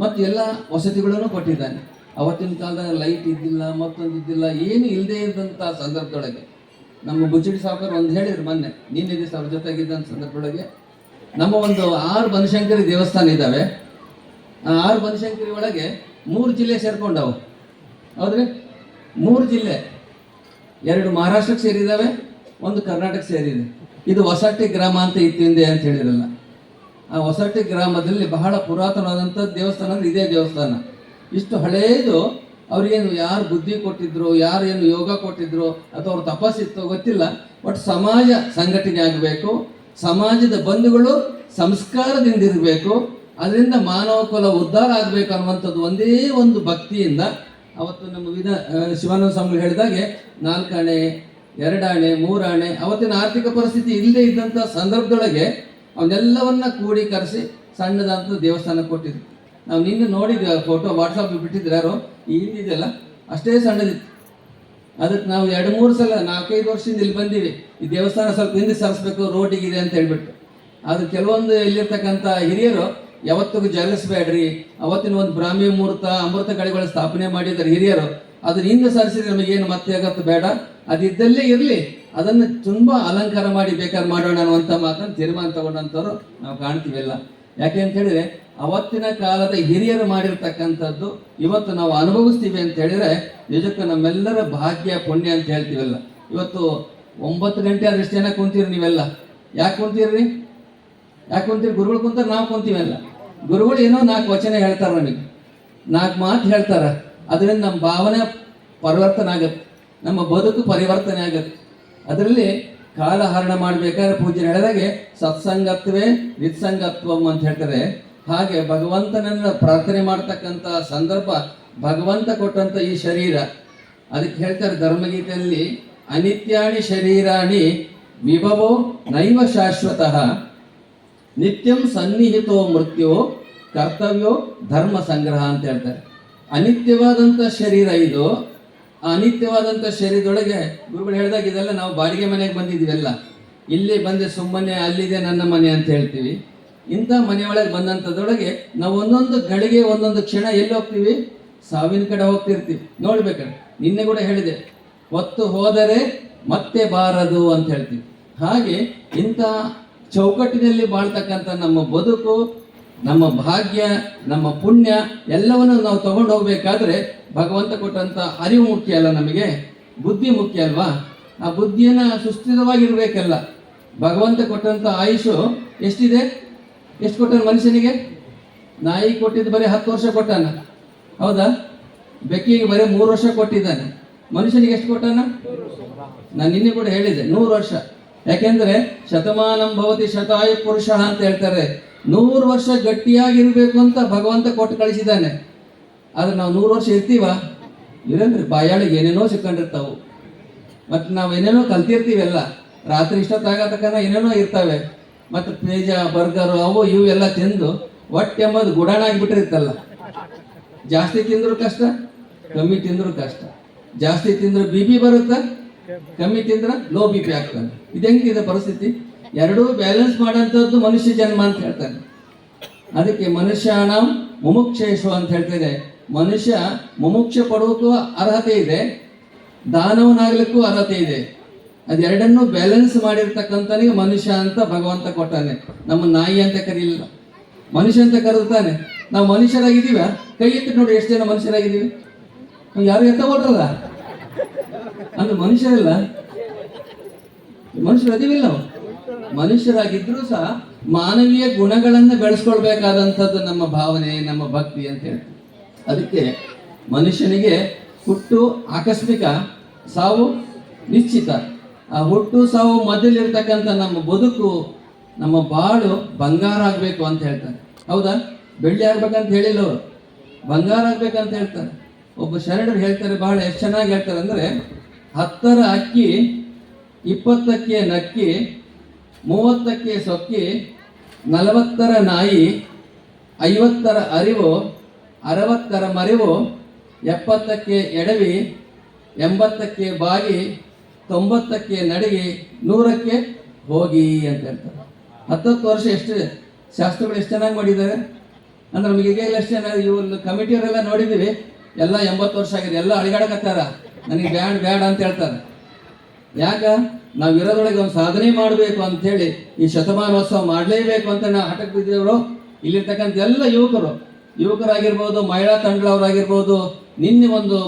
ಮತ್ತು ಎಲ್ಲ ವಸತಿಗಳನ್ನು ಕೊಟ್ಟಿದ್ದಾನೆ. ಅವತ್ತಿನ ಕಾಲದಾಗ ಲೈಟ್ ಇದ್ದಿಲ್ಲ, ಮತ್ತೊಂದು ಇದ್ದಿಲ್ಲ, ಏನು ಇಲ್ಲದೆ ಇದ್ದಂಥ ಸಂದರ್ಭದೊಳಗೆ. ನಮ್ಮ ಬುಚ್ಚಡಿ ಸಾಹೇಬರು ಒಂದು ಹೇಳಿದ್ರು ಮೊನ್ನೆ ನಿನ್ನೆ ದಿವಸ ಅವ್ರ ಜೊತೆಗಿದ್ದಂಥ ಸಂದರ್ಭದೊಳಗೆ? ನಮ್ಮ ಒಂದು ಆರು ಬನಶಂಕರಿ ದೇವಸ್ಥಾನ ಇದ್ದಾವೆ. ಆ ಆರು ಬನಶಂಕರಿ ಒಳಗೆ ಮೂರು ಜಿಲ್ಲೆ ಸೇರ್ಕೊಂಡವು. ಹೌದ್ರಿ? ಮೂರು ಜಿಲ್ಲೆ. ಎರಡು ಮಹಾರಾಷ್ಟ್ರಕ್ಕೆ ಸೇರಿದ್ದಾವೆ, ಒಂದು ಕರ್ನಾಟಕ ಸೇರಿದೆ. ಇದು ಹೊಸಟ್ಟಿ ಗ್ರಾಮ ಅಂತ ಇತ್ತು ಹಿಂದೆ ಅಂತ ಹೇಳಿರಲ್ಲ ಹೊಸಟ್ಟಿ ಗ್ರಾಮದಲ್ಲಿ ಬಹಳ ಪುರಾತನವಾದಂಥ ದೇವಸ್ಥಾನ ಅಂದರೆ ಇದೇ ದೇವಸ್ಥಾನ. ಇಷ್ಟು ಹಳೇದು ಅವ್ರಿಗೇನು ಯಾರು ಬುದ್ಧಿ ಕೊಟ್ಟಿದ್ರು ಯಾರು ಏನು ಯೋಗ ಕೊಟ್ಟಿದ್ರು ಅಥವಾ ಅವ್ರ ತಪಸ್ಸಿತ್ತೋ ಗೊತ್ತಿಲ್ಲ. ಬಟ್ ಸಮಾಜ ಸಂಘಟನೆ ಆಗಬೇಕು. ಸಮಾಜದ ಬಂಧುಗಳು ಸಂಸ್ಕಾರದಿಂದ ಇರಬೇಕು. ಅದರಿಂದ ಮಾನವ ಕುಲ ಉದ್ಧಾರ ಆಗಬೇಕು ಅನ್ನುವಂಥದ್ದು ಒಂದೇ ಒಂದು ಭಕ್ತಿಯಿಂದ ಅವತ್ತು ನಮ್ಮ ವಿಧ ಶಿವಾನಂದ ಸ್ವಾಮಿ ಹೇಳಿದಾಗೆ ನಾಲ್ಕಾಣೆ ಎರಡಾಣೆ ಮೂರಾಣೆ ಅವತ್ತಿನ ಆರ್ಥಿಕ ಪರಿಸ್ಥಿತಿ ಇಲ್ಲದೆ ಇದ್ದಂಥ ಸಂದರ್ಭದೊಳಗೆ ಅವನ್ನೆಲ್ಲವನ್ನ ಕೂಡಿ ಕರೆಸಿ ಸಣ್ಣದಂತ ದೇವಸ್ಥಾನ ಕೊಟ್ಟಿದ್ರು. ನಾವು ನಿನ್ನೆ ನೋಡಿದ್ವಿ ಆ ಫೋಟೋ ವಾಟ್ಸಪ್ ಬಿಟ್ಟಿದ್ರು ಯಾರು ಈ ಹಿಂದಿದೆಲ್ಲ ಅಷ್ಟೇ ಸಣ್ಣದಿತ್ತು. ಅದಕ್ಕೆ ನಾವು ಎರಡು, ಮೂರು ಸಲ, ನಾಲ್ಕೈದು ವರ್ಷದಿಂದ ಇಲ್ಲಿ ಬಂದೀವಿ. ಈ ದೇವಸ್ಥಾನ ಸ್ವಲ್ಪ ಹಿಂದೆ ಸರಿಸ್ಬೇಕು, ರೋಡಿಗಿದೆ ಅಂತ ಹೇಳ್ಬಿಟ್ಟು. ಆದ್ರೆ ಕೆಲವೊಂದು ಇಲ್ಲಿರ್ತಕ್ಕಂಥ ಹಿರಿಯರು, ಯಾವತ್ತಿಗೂ ಜಲಿಸ್ಬೇಡ್ರಿ ಅವತ್ತಿನ ಒಂದು ಬ್ರಾಹ್ಮಿ ಮುಹೂರ್ತ, ಅಮೃತ ಕಡೆಗಳ ಸ್ಥಾಪನೆ ಮಾಡಿದ್ದಾರೆ ಹಿರಿಯರು. ಅದನ್ನ ಹಿಂದೆ ಸರಿಸಿದ್ರೆ ನಮಗೇನು ಮತ್ತೆ ಆಗತ್ತೆ ಬೇಡ? ಅದಿದ್ದಲ್ಲೇ ಇರಲಿ. ಅದನ್ನು ತುಂಬಾ ಅಲಂಕಾರ ಮಾಡಿ ಬೇಕಾದ್ರೆ ಮಾಡೋಣ ಅನ್ನುವಂಥ ಮಾತನ್ನು ತೀರ್ಮಾನ ತಗೊಂಡಂಥವ್ರು ನಾವು ಕಾಣ್ತೀವಿಲ್ಲ. ಯಾಕೆ ಅಂತ ಹೇಳಿದ್ರೆ, ಅವತ್ತಿನ ಕಾಲದ ಹಿರಿಯರು ಮಾಡಿರ್ತಕ್ಕಂಥದ್ದು ಇವತ್ತು ನಾವು ಅನುಭವಿಸ್ತೀವಿ ಅಂತ ಹೇಳಿದ್ರೆ, ನಿಜಕ್ಕೂ ನಮ್ಮೆಲ್ಲರ ಭಾಗ್ಯ ಪುಣ್ಯ ಅಂತ ಹೇಳ್ತೀವಲ್ಲ. ಇವತ್ತು ಒಂಬತ್ತು ಗಂಟೆ ಆದಷ್ಟು ಜನ ಕುಂತೀರಿ ನೀವೆಲ್ಲ. ಯಾಕೆ ಕುಂತೀರ್ರಿ ಯಾಕೆ ಕುಂತೀರಿ? ಗುರುಗಳು ಕುಂತಾರೆ, ನಾವು ಕುಂತೀವಲ್ಲ ಗುರುಗಳು ಏನೋ ನಾಲ್ಕು ವಚನ ಹೇಳ್ತಾರೆ ನಮಗೆ. ನಾಲ್ಕು ಮಾತು ಹೇಳ್ತಾರೆ. ಅದರಿಂದ ನಮ್ಮ ಭಾವನೆ ಪರಿವರ್ತನೆ ಆಗತ್ತೆ. ನಮ್ಮ ಬದುಕು ಪರಿವರ್ತನೆ ಆಗತ್ತೆ. ಅದರಲ್ಲಿ ಕಾಲಹರಣ ಮಾಡಬೇಕಾದ್ರೆ ಪೂಜೆ ನಡೆದಾಗೆ ಸತ್ಸಂಗತ್ವೇ ನಿತ್ಸಂಗತ್ವಂ ಅಂತ ಹೇಳ್ತಾರೆ. ಹಾಗೆ ಭಗವಂತನನ್ನ ಪ್ರಾರ್ಥನೆ ಮಾಡ್ತಕ್ಕಂಥ ಸಂದರ್ಭ ಭಗವಂತ ಕೊಟ್ಟಂತ ಈ ಶರೀರ. ಅದಕ್ಕೆ ಹೇಳ್ತಾರೆ ಧರ್ಮಗೀತೆಯಲ್ಲಿ, ಅನಿತ್ಯಾಣಿ ಶರೀರಾಣಿ ವಿಭವೋ ನೈವ ಶಾಶ್ವತಃ. ನಿತ್ಯಂ ಸನ್ನಿಹಿತೋ ಮೃತ್ಯೋ ಕರ್ತವ್ಯೋ ಧರ್ಮ ಸಂಗ್ರಹ ಅಂತ ಹೇಳ್ತಾರೆ. ಅನಿತ್ಯವಾದಂಥ ಶರೀರ ಇದು. ಆ ಅನಿತ್ಯವಾದಂಥ ಶರೀರದೊಳಗೆ ಗುರುಗಳು ಹೇಳಿದಾಗ ಇದೆಲ್ಲ ನಾವು ಬಾಡಿಗೆ ಮನೆಗೆ ಬಂದಿದ್ದೀವಲ್ಲ ಇಲ್ಲಿ ಬಂದೆ ಸುಮ್ಮನೆ ಅಲ್ಲಿದೆ ನನ್ನ ಮನೆ ಅಂತ ಹೇಳ್ತೀವಿ. ಇಂಥ ಮನೆಯೊಳಗೆ ಬಂದಂಥದ್ರೊಳಗೆ ನಾವು ಒಂದೊಂದು ಗಳಿಗೆ ಒಂದೊಂದು ಕ್ಷಣ ಎಲ್ಲಿ ಹೋಗ್ತೀವಿ? ಸಾವಿನ ಕಡೆ ಹೋಗ್ತಿರ್ತೀವಿ. ನೋಡ್ಬೇಕಾದ್ರೆ, ನಿನ್ನೆ ಕೂಡ ಹೇಳಿದೆ, ಹೊತ್ತು ಹೋದರೆ ಮತ್ತೆ ಬಾರದು ಅಂತ ಹೇಳ್ತೀವಿ. ಹಾಗೆ ಇಂಥ ಚೌಕಟ್ಟಿನಲ್ಲಿ ಬಾಳ್ತಕ್ಕಂಥ ನಮ್ಮ ಬದುಕು ನಮ್ಮ ಭಾಗ್ಯ, ನಮ್ಮ ಪುಣ್ಯ ಎಲ್ಲವನ್ನು ನಾವು ತಗೊಂಡು ಹೋಗ್ಬೇಕಾದ್ರೆ ಭಗವಂತ ಕೊಟ್ಟಂತ ಅರಿವು ಮುಖ್ಯ ಅಲ್ಲ ನಮಗೆ? ಬುದ್ಧಿ ಮುಖ್ಯ ಅಲ್ವಾ? ಆ ಬುದ್ಧಿಯನ್ನ ಸುಸ್ಥಿರವಾಗಿರ್ಬೇಕಲ್ಲ. ಭಗವಂತ ಕೊಟ್ಟಂತ ಆಯುಷು ಎಷ್ಟಿದೆ? ಎಷ್ಟು ಕೊಟ್ಟಾನ ಮನುಷ್ಯನಿಗೆ? ನಾಯಿ ಕೊಟ್ಟಿದ್ದು ಬರೀ ಹತ್ತು ವರ್ಷ ಕೊಟ್ಟಾನ? ಹೌದಾ? ಬೆಕ್ಕಿಗೆ ಬರೀ ಮೂರು ವರ್ಷ ಕೊಟ್ಟಿದ್ದಾನೆ. ಮನುಷ್ಯನಿಗೆ ಎಷ್ಟು ಕೊಟ್ಟಾನ? ನಾನು ನಿನ್ನೆ ಕೂಡ ಹೇಳಿದೆ ನೂರು ವರ್ಷ. ಯಾಕೆಂದ್ರೆ ಶತಮಾನಂ ಭವತಿ ಶತಾಯು ಪುರುಷ ಅಂತ ಹೇಳ್ತಾರೆ. ನೂರು ವರ್ಷ ಗಟ್ಟಿಯಾಗಿರಬೇಕು ಅಂತ ಭಗವಂತ ಕೊಟ್ಟು ಕಳಿಸಿದ್ದಾನೆ. ಆದ್ರೆ ನಾವು ನೂರು ವರ್ಷ ಇರ್ತೀವ? ಇಲ್ಲಂದ್ರೆ ಬಾಯಾಳಿಗೆ ಏನೇನೋ ಸಿಕ್ಕೊಂಡಿರ್ತಾವು. ಮತ್ತು ನಾವು ಏನೇನೋ ಕಲ್ತಿರ್ತೀವಿ ಎಲ್ಲ. ರಾತ್ರಿ ಇಷ್ಟೊತ್ತಾಗತಕ್ಕನ ಏನೇನೋ ಇರ್ತವೆ. ಮತ್ತು ಪೇಜ ಬರ್ಗರು ಅವು ಇವು ಎಲ್ಲ ತಿಂದು ಹೊಟ್ಟೆ ಎಂಬುದು ಗುಡಾಣ ಆಗಿಬಿಟ್ಟಿರ್ತಲ್ಲ ಜಾಸ್ತಿ ತಿಂದ್ರು ಕಷ್ಟ, ಕಮ್ಮಿ ತಿಂದ್ರು ಕಷ್ಟ. ಜಾಸ್ತಿ ತಿಂದ್ರೆ ಬಿ ಪಿ ಬರುತ್ತಾ? ಕಮ್ಮಿ ತಿಂದ್ರೆ ಲೋ ಬಿ ಪಿ ಆಗ್ತಾನೆ. ಇದು ಪರಿಸ್ಥಿತಿ? ಎರಡೂ ಬ್ಯಾಲೆನ್ಸ್ ಮಾಡೋಂಥದ್ದು ಮನುಷ್ಯ ಜನ್ಮ ಅಂತ ಹೇಳ್ತಾನೆ ಅದಕ್ಕೆ ಮನುಷ್ಯನ ಮುಮುಕ್ಷೇಶು ಅಂತ ಹೇಳ್ತಿದೆ. ಮನುಷ್ಯ ಮುಮುಕ್ಷ ಪಡುವಕ್ಕೂ ಅರ್ಹತೆ ಇದೆ, ದಾನವನಾಗ್ಲಿಕ್ಕೂ ಅರ್ಹತೆ ಇದೆ. ಅದೆರಡನ್ನೂ ಬ್ಯಾಲೆನ್ಸ್ ಮಾಡಿರ್ತಕ್ಕಂಥನಿಗೆ ಮನುಷ್ಯ ಅಂತ ಭಗವಂತ ಕೊಟ್ಟಾನೆ. ನಮ್ಮ ನಾಯಿ ಅಂತ ಕರೀಲಿಲ್ಲ. ಮನುಷ್ಯ ಅಂತ ಕರೆದುತ್ತಾನೆ. ನಾವು ಮನುಷ್ಯರಾಗಿದ್ದೀವ? ಕೈ ಎತ್ತಿ ನೋಡಿ ಎಷ್ಟು ಜನ ಮನುಷ್ಯರಾಗಿದ್ದೀವಿ? ಯಾರು ಎತ್ತ ಹೊರಲ್ಲ ಅಂದ್ರೆ ಮನುಷ್ಯರಲ್ಲ? ಮನುಷ್ಯರು ಅದೀವಿಲ್ಲ ನಾವು. ಮನುಷ್ಯರಾಗಿದ್ರೂ ಸಹ ಮಾನವೀಯ ಗುಣಗಳನ್ನು ಬೆಳೆಸ್ಕೊಳ್ಬೇಕಾದಂಥದ್ದು ನಮ್ಮ ಭಾವನೆ, ನಮ್ಮ ಭಕ್ತಿ ಅಂತ ಹೇಳ್ತೀವಿ. ಅದಕ್ಕೆ ಮನುಷ್ಯನಿಗೆ ಹುಟ್ಟು ಆಕಸ್ಮಿಕ ಸಾವು ನಿಶ್ಚಿತ. ಆ ಹುಟ್ಟು ಸಾವು ಮಧ್ಯದಲ್ಲಿರ್ತಕ್ಕಂಥ ನಮ್ಮ ಬದುಕು, ನಮ್ಮ ಬಾಳು ಬಂಗಾರ ಆಗಬೇಕು ಅಂತ ಹೇಳ್ತಾರೆ. ಹೌದಾ? ಬೆಳ್ಳಿ ಆಗ್ಬೇಕಂತ ಹೇಳಿಲ್ಲ ಅವರು. ಬಂಗಾರ ಆಗ್ಬೇಕಂತ ಹೇಳ್ತಾರೆ. ಒಬ್ಬ ಶರಣರು ಹೇಳ್ತಾರೆ, ಬಹಳ ಎಷ್ಟು ಚೆನ್ನಾಗಿ ಹೇಳ್ತಾರೆ ಅಂದರೆ ಹತ್ತರ ಅಕ್ಕಿ ಇಪ್ಪತ್ತಕ್ಕೆ ನಕ್ಕಿ ಮೂವತ್ತಕ್ಕೆ ಸೊಕ್ಕಿ, ನಲವತ್ತರ ನಾಯಿ, ಐವತ್ತರ ಅರಿವು, ಅರವತ್ತರ ಮರಿವು, ಎಪ್ಪತ್ತಕ್ಕೆ ಎಡವಿ, ಎಂಬತ್ತಕ್ಕೆ ಬಾಗಿ, ತೊಂಬತ್ತಕ್ಕೆ ನಡಿಗೆ, ನೂರಕ್ಕೆ ಹೋಗಿ ಅಂತ ಹೇಳ್ತಾರೆ ಹತ್ತತ್ತು ವರ್ಷ ಎಷ್ಟು ಶಾಸ್ತ್ರಗಳು ಎಷ್ಟು ಚೆನ್ನಾಗಿ ಮಾಡಿದ್ದಾರೆ? ಅಂದ್ರೆ ನಮಗೆ ಈಗ ಎಷ್ಟು ಜನ ಇವ್ರ ಕಮಿಟಿಯವರೆಲ್ಲ ನೋಡಿದ್ದೀವಿ. ಎಲ್ಲ ಎಂಬತ್ತು ವರ್ಷ ಆಗಿದೆ. ಎಲ್ಲ ಅಳಿಗಾಡಕತ್ತಾರ ನನಗೆ ಬ್ಯಾಡ ಬ್ಯಾಡ ಅಂತ ಹೇಳ್ತಾರೆ. ಯಾಕ? ನಾವು ಇರೋದ್ರೊಳಗೆ ಒಂದು ಸಾಧನೆ ಮಾಡಬೇಕು ಅಂತೇಳಿ ಈ ಶತಮಾನೋತ್ಸವ ಮಾಡಲೇಬೇಕು ಅಂತ ನಾವು ಹಠಕ್ಕೆ ಬಿದ್ದಿದ್ರು ಇಲ್ಲಿರ್ತಕ್ಕಂಥ ಎಲ್ಲ ಯುವಕರು. ಯುವಕರಾಗಿರ್ಬೋದು, ಮಹಿಳಾ ತಂಡಗಳವರಾಗಿರ್ಬೋದು ನಿನ್ನೆ ಒಂದು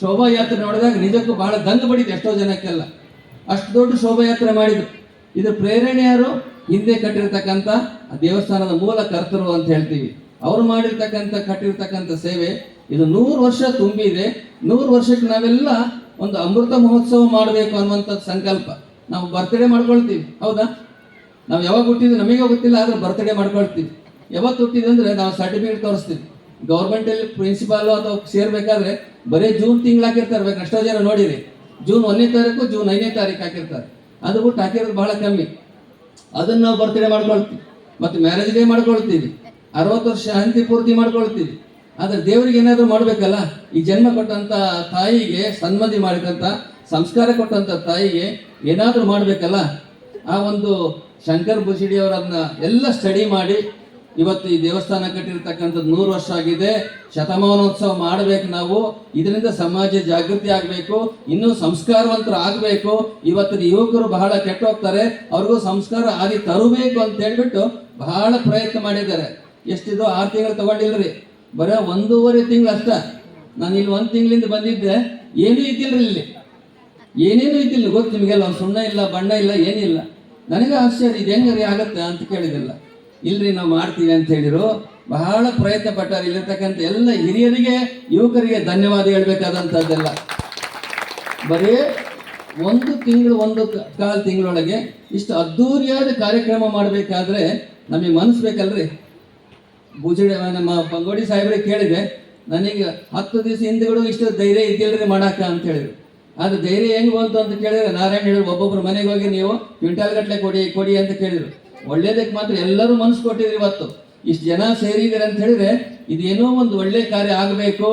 ಶೋಭಾಯಾತ್ರೆ ನೋಡಿದಾಗ ನಿಜಕ್ಕೂ ಬಹಳ ದಂಗು ಬಡಿತು ಎಷ್ಟೋ ಜನಕ್ಕೆಲ್ಲ. ಅಷ್ಟು ದೊಡ್ಡ ಶೋಭಾಯಾತ್ರೆ ಮಾಡಿದ್ರು. ಇದು ಪ್ರೇರಣೆ ಯಾರು? ಹಿಂದೆ ಕಟ್ಟಿರ್ತಕ್ಕಂಥ ದೇವಸ್ಥಾನದ ಮೂಲ ಕರ್ತರು ಅಂತ ಹೇಳ್ತೀವಿ. ಅವ್ರು ಮಾಡಿರ್ತಕ್ಕಂಥ, ಕಟ್ಟಿರ್ತಕ್ಕಂಥ ಸೇವೆ ಇದು ನೂರು ವರ್ಷ ತುಂಬಿದೆ. ನೂರು ವರ್ಷಕ್ಕೆ ನಾವೆಲ್ಲ ಒಂದು ಅಮೃತ ಮಹೋತ್ಸವ ಮಾಡಬೇಕು ಅನ್ನುವಂಥದ್ದು ಸಂಕಲ್ಪ. ನಾವು ಬರ್ತ್ಡೇ ಮಾಡ್ಕೊಳ್ತೀವಿ, ಹೌದಾ? ನಾವು ಯಾವಾಗ ಹುಟ್ಟಿದ್ವಿ ನಮಗೆ ಗೊತ್ತಿಲ್ಲ, ಆದ್ರೆ ಬರ್ತ್ಡೇ ಮಾಡ್ಕೊಳ್ತೀವಿ. ಯಾವತ್ತು ಹುಟ್ಟಿದ್ವಿ ಅಂದ್ರೆ ನಾವು ಸರ್ಟಿಫಿಕೇಟ್ ತೋರಿಸ್ತೀವಿ. ಗೌರ್ಮೆಂಟಲ್ಲಿ ಪ್ರಿನ್ಸಿಪಾಲು ಅಥವಾ ಸೇರ್ಬೇಕಾದ್ರೆ ಬರೀ ಜೂನ್ ತಿಂಗಳು ಹಾಕಿರ್ತಾರೆ ಬೇಕು ಎಷ್ಟೋ ಜನ ನೋಡಿರಿ. ಜೂನ್ ಒಂದನೇ ತಾರೀಕು ಜೂನ್ ಐದನೇ ತಾರೀಕು ಹಾಕಿರ್ತಾರೆ. ಅದು ಬಿಟ್ಟು ಹಾಕಿರೋದು ಬಹಳ ಕಮ್ಮಿ. ಅದನ್ನ ನಾವು ಬರ್ತ್ಡೇ ಮಾಡ್ಕೊಳ್ತೀವಿ. ಮತ್ತು ಮ್ಯಾರೇಜ್ ಡೇ ಮಾಡ್ಕೊಳ್ತೀವಿ. ಅರವತ್ತು ವರ್ಷ ಶಾಂತಿ ಪೂರ್ತಿ ಮಾಡ್ಕೊಳ್ತೀವಿ. ಆದರೆ ದೇವರಿಗೆ ಏನಾದರೂ ಮಾಡಬೇಕಲ್ಲ? ಈ ಜನ್ಮ ಕೊಟ್ಟಂತ ತಾಯಿಗೆ ಸನ್ಮತಿ ಮಾಡಿದಂತ ಸಂಸ್ಕಾರ ಕೊಟ್ಟಂತ ತಾಯಿಗೆ ಏನಾದರೂ ಮಾಡಬೇಕಲ್ಲ? ಆ ಒಂದು ಶಂಕರ್ ಅವರನ್ನ ಎಲ್ಲ ಸ್ಟಡಿ ಮಾಡಿ ಇವತ್ತು ಈ ದೇವಸ್ಥಾನ ಕಟ್ಟಿರ್ತಕ್ಕಂಥದ್ದು ನೂರು ವರ್ಷ ಆಗಿದೆ. ಶತಮಾನೋತ್ಸವ ಮಾಡಬೇಕು ನಾವು. ಇದರಿಂದ ಸಮಾಜ ಜಾಗೃತಿ ಆಗಬೇಕು. ಇನ್ನೂ ಸಂಸ್ಕಾರವಂತರು ಆಗಬೇಕು. ಇವತ್ತಿನ ಯುವಕರು ಬಹಳ ಕೆಟ್ಟೋಗ್ತಾರೆ. ಅವ್ರಿಗೂ ಸಂಸ್ಕಾರ ಆಗಿ ತರಬೇಕು ಅಂತ ಹೇಳ್ಬಿಟ್ಟು ಬಹಳ ಪ್ರಯತ್ನ ಮಾಡಿದ್ದಾರೆ. ಎಷ್ಟಿದೋ ಆರು ತಿಂಗಳು ತಗೊಂಡಿಲ್ರಿ. ಬರೀ ಒಂದೂವರೆ ತಿಂಗಳು ಅಷ್ಟ ನಾನು ಇಲ್ಲಿ ಒಂದು ತಿಂಗಳಿಂದ ಬಂದಿದ್ದೆ. ಏನೂ ಇದ್ದಿಲ್ರಿ ಇಲ್ಲಿ. ಏನೇನು ಇದ್ದಿಲ್ಲ, ಗೊತ್ತು ನಿಮಗೆಲ್ಲ, ಒಂದು ಸುಣ್ಣ ಇಲ್ಲ, ಬಣ್ಣ ಇಲ್ಲ, ಏನಿಲ್ಲ. ನನಗೆ ಆಶ್ಚರ್ಯ, ಇದು ಹೆಂಗರಿ ಆಗತ್ತೆ ಅಂತ ಕೇಳಿದಿಲ್ಲ ಇಲ್ರಿ, ನಾವು ಮಾಡ್ತೀವಿ ಅಂತ ಹೇಳಿರು ಬಹಳ ಪ್ರಯತ್ನ ಪಟ್ಟಾರೆ, ಇಲ್ಲಿರ್ತಕ್ಕಂಥ ಎಲ್ಲ ಹಿರಿಯರಿಗೆ, ಯುವಕರಿಗೆ ಧನ್ಯವಾದ ಹೇಳ್ಬೇಕಾದಂಥದ್ದೆಲ್ಲ. ಬರೀ ಒಂದು ತಿಂಗಳು, ಒಂದು ಕಾಲು ತಿಂಗಳೊಳಗೆ ಇಷ್ಟು ಅದ್ಧೂರಿಯಾದ ಕಾರ್ಯಕ್ರಮ ಮಾಡಬೇಕಾದ್ರೆ ನಮಗೆ ಮನಸ್ಸು ಬೇಕಲ್ರಿ? ಬುಜಡೆ ನಮ್ಮ ಪಂಗೋಡಿ ಸಾಹೇಬ್ರಿಗೆ ಕೇಳಿದೆ ನನಗೆ ಹತ್ತು ದಿವಸ ಹಿಂದೆಗಳು ಇಷ್ಟು ಧೈರ್ಯ ಇದ್ದಿಲ್ರಿ ಮಾಡಾಕ ಅಂತ ಹೇಳಿದ್ರು. ಆದ್ರೆ ಧೈರ್ಯ ಹೆಂಗ್ ಬಂತು ಅಂತ ಕೇಳಿದ್ರೆ ನಾರಾಯಣ ಹೇಳಿದ್ರು, ಒಬ್ಬೊಬ್ರು ಮನೆಗೆ ಹೋಗಿ ನೀವು ಕ್ವಿಂಟಾಲ್ ಗಟ್ಟಲೆ ಕೊಡಿ ಕೊಡಿ ಅಂತ ಕೇಳಿದ್ರು. ಒಳ್ಳೇದಕ್ಕೆ ಮಾತ್ರ ಎಲ್ಲರೂ ಮನಸ್ಸು ಕೊಟ್ಟಿದ್ರು ಇವತ್ತು. ಇಷ್ಟು ಜನ ಸೇರಿದ್ದಾರೆ ಅಂತ ಹೇಳಿದ್ರೆ ಇದೇನೋ ಒಂದು ಒಳ್ಳೆ ಕಾರ್ಯ ಆಗಬೇಕು,